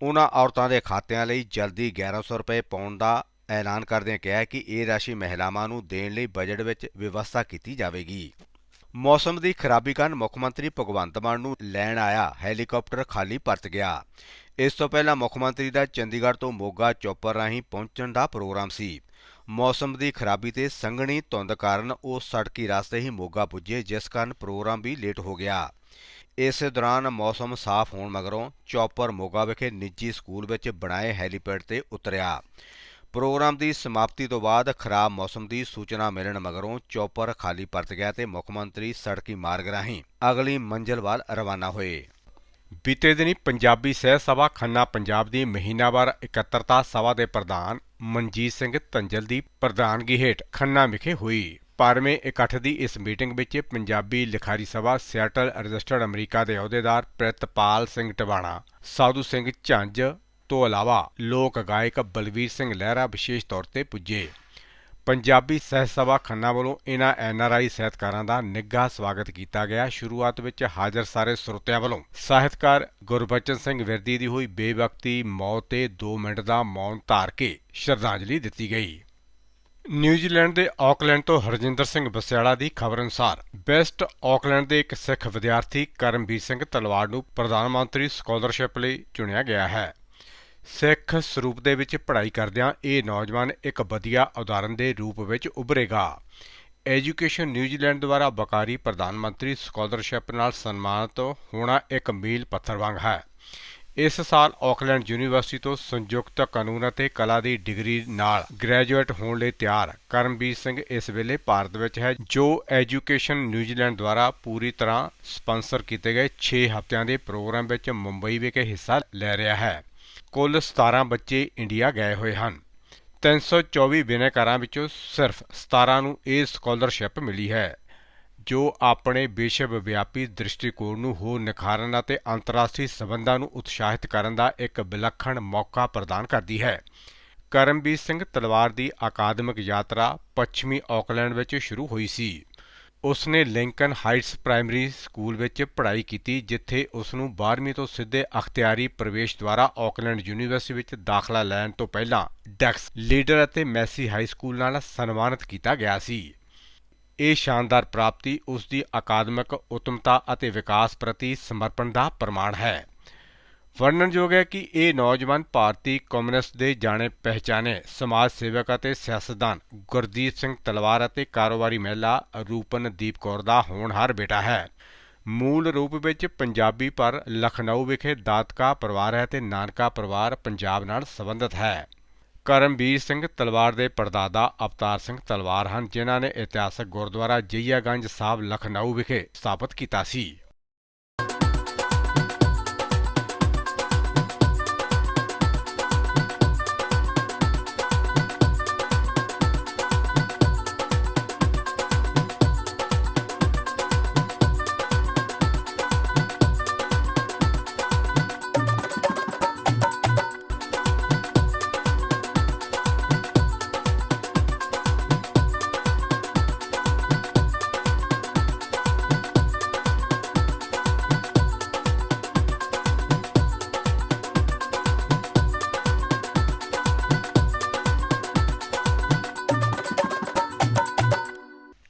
ਉਹਨਾਂ ਔਰਤਾਂ ਦੇ ਖਾਤਿਆਂ ਲਈ ਜਲਦੀ 1100 ਰੁਪਏ ਪਾਉਣ ਦਾ ਐਲਾਨ ਕਰਦਿਆਂ ਕਿਹਾ ਕਿ ਇਹ ਰਾਸ਼ੀ ਮਹਿਲਾਵਾਂ ਨੂੰ ਦੇਣ ਲਈ ਬਜਟ ਵਿੱਚ ਵਿਵਸਥਾ ਕੀਤੀ ਜਾਵੇਗੀ। ਮੌਸਮ ਦੀ ਖਰਾਬੀ ਕਾਰਨ ਮੁੱਖ ਮੰਤਰੀ ਭਗਵੰਤ ਮਾਨ ਨੂੰ ਲੈਣ ਆਇਆ, ਹੈਲੀਕਾਪਟਰ ਖਾਲੀ ਪਰਤ ਗਿਆ। ਇਸ ਤੋਂ ਪਹਿਲਾਂ ਮੁੱਖ ਮੰਤਰੀ ਦਾ ਚੰਡੀਗੜ੍ਹ ਤੋਂ ਮੋਗਾ ਚੌਪਰ ਰਾਹੀਂ ਪਹੁੰਚਣ ਦਾ ਪ੍ਰੋਗਰਾਮ ਸੀ। ਮੌਸਮ ਦੀ ਖਰਾਬੀ ਤੇ ਸੰਘਣੀ ਧੁੰਦ ਕਾਰਨ ਉਹ ਸੜਕੀ ਰਸਤੇ ਹੀ ਮੋਗਾ ਪੁੱਜੇ, ਜਿਸ ਕਾਰਨ ਪ੍ਰੋਗਰਾਮ ਵੀ ਲੇਟ ਹੋ ਗਿਆ। ਇਸ ਦੌਰਾਨ ਮੌਸਮ ਸਾਫ਼ ਹੋਣ ਮਗਰੋਂ ਚੌਪਰ ਮੋਗਾ ਵਿਖੇ ਨਿੱਜੀ ਸਕੂਲ ਵਿੱਚ ਬਣਾਏ ਹੈਲੀਪੈਡ ਤੇ ਉਤਰਿਆ। ਪ੍ਰੋਗਰਾਮ ਦੀ ਸਮਾਪਤੀ ਤੋਂ ਬਾਅਦ ਖਰਾਬ ਮੌਸਮ ਦੀ ਸੂਚਨਾ ਮਿਲਣ ਮਗਰੋਂ ਚੌਪਰ ਖਾਲੀ ਪਰਤ ਗਿਆ ਤੇ ਮੁੱਖ ਮੰਤਰੀ ਸੜਕੀ ਮਾਰਗ ਰਾਹੀਂ ਅਗਲੀ ਮੰਜ਼ਿਲ ਵੱਲ ਰਵਾਨਾ ਹੋਏ। ਬੀਤੇ ਦਿਨੀ ਪੰਜਾਬੀ ਸਹਿ ਸਭਾ ਖੰਨਾ ਪੰਜਾਬ ਦੀ ਮਹੀਨਾਵਾਰ ਇਕੱਤਰਤਾ ਸਭਾ ਦੇ ਪ੍ਰਧਾਨ ਮਨਜੀਤ ਸਿੰਘ ਧੰਜਲ ਦੀ ਪ੍ਰਧਾਨਗੀ ਹੇਠ ਖੰਨਾ ਵਿਖੇ ਹੋਈ। ਭਾਰਵੇਂ ਇਕੱਠ ਦੀ ਇਸ ਮੀਟਿੰਗ ਵਿੱਚ ਪੰਜਾਬੀ ਲਿਖਾਰੀ ਸਭਾ, ਸਿਆਟਲ ਰਜਿਸਟਰਡ ਅਮਰੀਕਾ ਦੇ ਅਹੁਦੇਦਾਰ ਪ੍ਰਿਤਪਾਲ ਸਿੰਘ ਟਵਾਣਾ, ਸਾਧੂ ਸਿੰਘ ਝੰਜ ਤੋਂ ਇਲਾਵਾ ਲੋਕ ਗਾਇਕ ਬਲਵੀਰ ਸਿੰਘ ਲਹਿਰਾ ਵਿਸ਼ੇਸ਼ ਤੌਰ ਤੇ ਪੁੱਜੇ। ਪੰਜਾਬੀ ਸਹਿਤ ਸਭਾ ਖੰਨਾ ਵੱਲੋਂ ਇਹਨਾਂ ਐਨਆਰਆਈ ਸਾਹਿਤਕਾਰਾਂ ਦਾ ਨਿੱਘਾ ਸਵਾਗਤ ਕੀਤਾ ਗਿਆ। ਸ਼ੁਰੂਆਤ ਵਿੱਚ ਹਾਜ਼ਰ ਸਾਰੇ ਸਰੋਤਿਆਂ ਵੱਲੋਂ ਸਾਹਿਤਕਾਰ ਗੁਰਬਚਨ ਸਿੰਘ ਵਿਰਦੀ ਦੀ ਹੋਈ ਬੇਵਕਤੀ ਮੌਤ ਤੇ 2 ਮਿੰਟ ਦਾ ਮੌਨ ਧਾਰ ਕੇ ਸ਼ਰਧਾਂਜਲੀ ਦਿੱਤੀ ਗਈ। ਨਿਊਜ਼ੀਲੈਂਡ ਦੇ ਆਕਲੈਂਡ ਤੋਂ ਹਰਜਿੰਦਰ ਸਿੰਘ ਬਸਿਆਲਾ ਦੀ ਖਬਰ ਅਨੁਸਾਰ ਬੈਸਟ ਆਕਲੈਂਡ ਦੇ ਇੱਕ ਸਿੱਖ ਵਿਦਿਆਰਥੀ ਕਰਮਵੀਰ ਸਿੰਘ ਤਲਵਾੜ ਨੂੰ ਪ੍ਰਧਾਨ ਮੰਤਰੀ ਸਕਾਲਰਸ਼ਿਪ ਲਈ ਚੁਣਿਆ ਗਿਆ ਹੈ। ਸਿੱਖ ਸਰੂਪ ਦੇ ਵਿੱਚ ਪੜ੍ਹਾਈ ਕਰਦਿਆਂ ਇਹ ਨੌਜਵਾਨ ਇੱਕ ਵਧੀਆ ਉਦਾਹਰਨ ਦੇ ਰੂਪ ਵਿੱਚ ਉਭਰੇਗਾ। ਐਜੂਕੇਸ਼ਨ ਨਿਊਜ਼ੀਲੈਂਡ ਦੁਆਰਾ ਬਕਾਰੀ ਪ੍ਰਧਾਨ ਮੰਤਰੀ ਸਕਾਲਰਸ਼ਿਪ ਨਾਲ ਸਨਮਾਨਿਤ ਹੋਣਾ ਇੱਕ ਮੀਲ ਪੱਥਰ ਵਾਂਗ ਹੈ। ਇਸ ਸਾਲ ਆਕਲੈਂਡ ਯੂਨੀਵਰਸਿਟੀ ਤੋਂ ਸੰਯੁਕਤ ਕਾਨੂੰਨ ਅਤੇ ਕਲਾ ਦੀ ਡਿਗਰੀ ਨਾਲ ਗ੍ਰੈਜੂਏਟ ਹੋਣ ਲਈ ਤਿਆਰ ਕਰਮਬੀਰ ਸਿੰਘ ਇਸ ਵੇਲੇ ਭਾਰਤ ਵਿੱਚ ਹੈ, ਜੋ ਐਜੂਕੇਸ਼ਨ ਨਿਊਜ਼ੀਲੈਂਡ ਦੁਆਰਾ ਪੂਰੀ ਤਰ੍ਹਾਂ ਸਪਾਂਸਰ ਕੀਤੇ ਗਏ 6 ਹਫ਼ਤਿਆਂ ਦੇ ਪ੍ਰੋਗਰਾਮ ਵਿੱਚ ਮੁੰਬਈ ਵਿਖੇ ਹਿੱਸਾ ਲੈ ਰਿਹਾ ਹੈ। ਕੁੱਲ 17 ਬੱਚੇ ਇੰਡੀਆ ਗਏ ਹੋਏ ਹਨ। 324 ਬਿਨੈਕਾਰਾਂ ਵਿੱਚੋਂ ਸਿਰਫ 17 ਨੂੰ ਇਹ ਸਕਾਲਰਸ਼ਿਪ ਮਿਲੀ ਹੈ, ਜੋ ਆਪਣੇ ਵਿਸ਼ਵ ਵਿਆਪੀ ਦ੍ਰਿਸ਼ਟੀਕੋਣ ਨੂੰ ਹੋਰ ਨਿਖਾਰਨ ਅਤੇ ਅੰਤਰਰਾਸ਼ਟਰੀ ਸਬੰਧਾਂ ਨੂੰ ਉਤਸ਼ਾਹਿਤ ਕਰਨ ਦਾ ਇੱਕ ਵਿਲੱਖਣ ਮੌਕਾ ਪ੍ਰਦਾਨ ਕਰਦੀ ਹੈ। ਕਰਮਬੀਰ ਸਿੰਘ ਤਲਵਾਰ ਦੀ ਅਕਾਦਮਿਕ ਯਾਤਰਾ ਪੱਛਮੀ ਆਕਲੈਂਡ ਵਿੱਚ ਸ਼ੁਰੂ ਹੋਈ ਸੀ। ਉਸ ਨੇ ਲਿੰਕਨ ਹਾਈਟਸ ਪ੍ਰਾਇਮਰੀ ਸਕੂਲ ਵਿੱਚ ਪੜ੍ਹਾਈ ਕੀਤੀ, ਜਿੱਥੇ ਉਸ ਨੂੰ 12ਵੀਂ ਤੋਂ ਸਿੱਧੇ ਅਖਤਿਆਰੀ ਪ੍ਰਵੇਸ਼ ਦੁਆਰਾ ਆਕਲੈਂਡ ਯੂਨੀਵਰਸਿਟੀ ਵਿੱਚ ਦਾਖਲਾ ਲੈਣ ਤੋਂ ਪਹਿਲਾਂ ਡੈਕਸ ਲੀਡਰ ਅਤੇ ਮੈਸੀ ਹਾਈ ਸਕੂਲ ਨਾਲ ਸਨਮਾਨਿਤ ਕੀਤਾ ਗਿਆ ਸੀ। ਇਹ ਸ਼ਾਨਦਾਰ ਪ੍ਰਾਪਤੀ ਉਸ ਦੀ ਅਕਾਦਮਿਕ ਉੱਤਮਤਾ ਅਤੇ ਵਿਕਾਸ ਪ੍ਰਤੀ ਸਮਰਪਣ ਦਾ ਪ੍ਰਮਾਣ ਹੈ। ਵਰਣਨਯੋਗ ਹੈ ਕਿ ਇਹ ਨੌਜਵਾਨ ਭਾਰਤੀ ਕਮਿਊਨਿਸਟ ਦੇ ਜਾਣੇ ਪਹਿਚਾਨੇ ਸਮਾਜ ਸੇਵਕ ਅਤੇ ਸਿਆਸਤਦਾਨ ਗੁਰਦੀਪ ਸਿੰਘ ਤਲਵਾਰ ਅਤੇ ਕਾਰੋਬਾਰੀ ਮਹਿਲਾ ਰੂਪਨਦੀਪ ਕੌਰ ਦਾ ਹੋਣਹਾਰ ਬੇਟਾ ਹੈ। ਮੂਲ ਰੂਪ ਵਿੱਚ ਪੰਜਾਬੀ ਪਰ ਲਖਨਊ ਵਿਖੇ ਦਾਤਕਾ ਪਰਿਵਾਰ ਹੈ ਤੇ ਨਾਨਕਾ ਪਰਿਵਾਰ ਪੰਜਾਬ ਨਾਲ ਸੰਬੰਧਿਤ ਹੈ। ਕਰਮਵੀਰ ਸਿੰਘ ਤਲਵਾਰ ਦੇ ਪੜਦਾਦਾ ਅਵਤਾਰ ਸਿੰਘ ਤਲਵਾਰ ਹਨ, ਜਿਨ੍ਹਾਂ ਨੇ ਇਤਿਹਾਸਕ ਗੁਰਦੁਆਰਾ ਜਈਆਗੰਜ ਸਾਹਿਬ ਲਖਨਊ ਵਿਖੇ ਸਥਾਪਿਤ ਕੀਤਾ ਸੀ।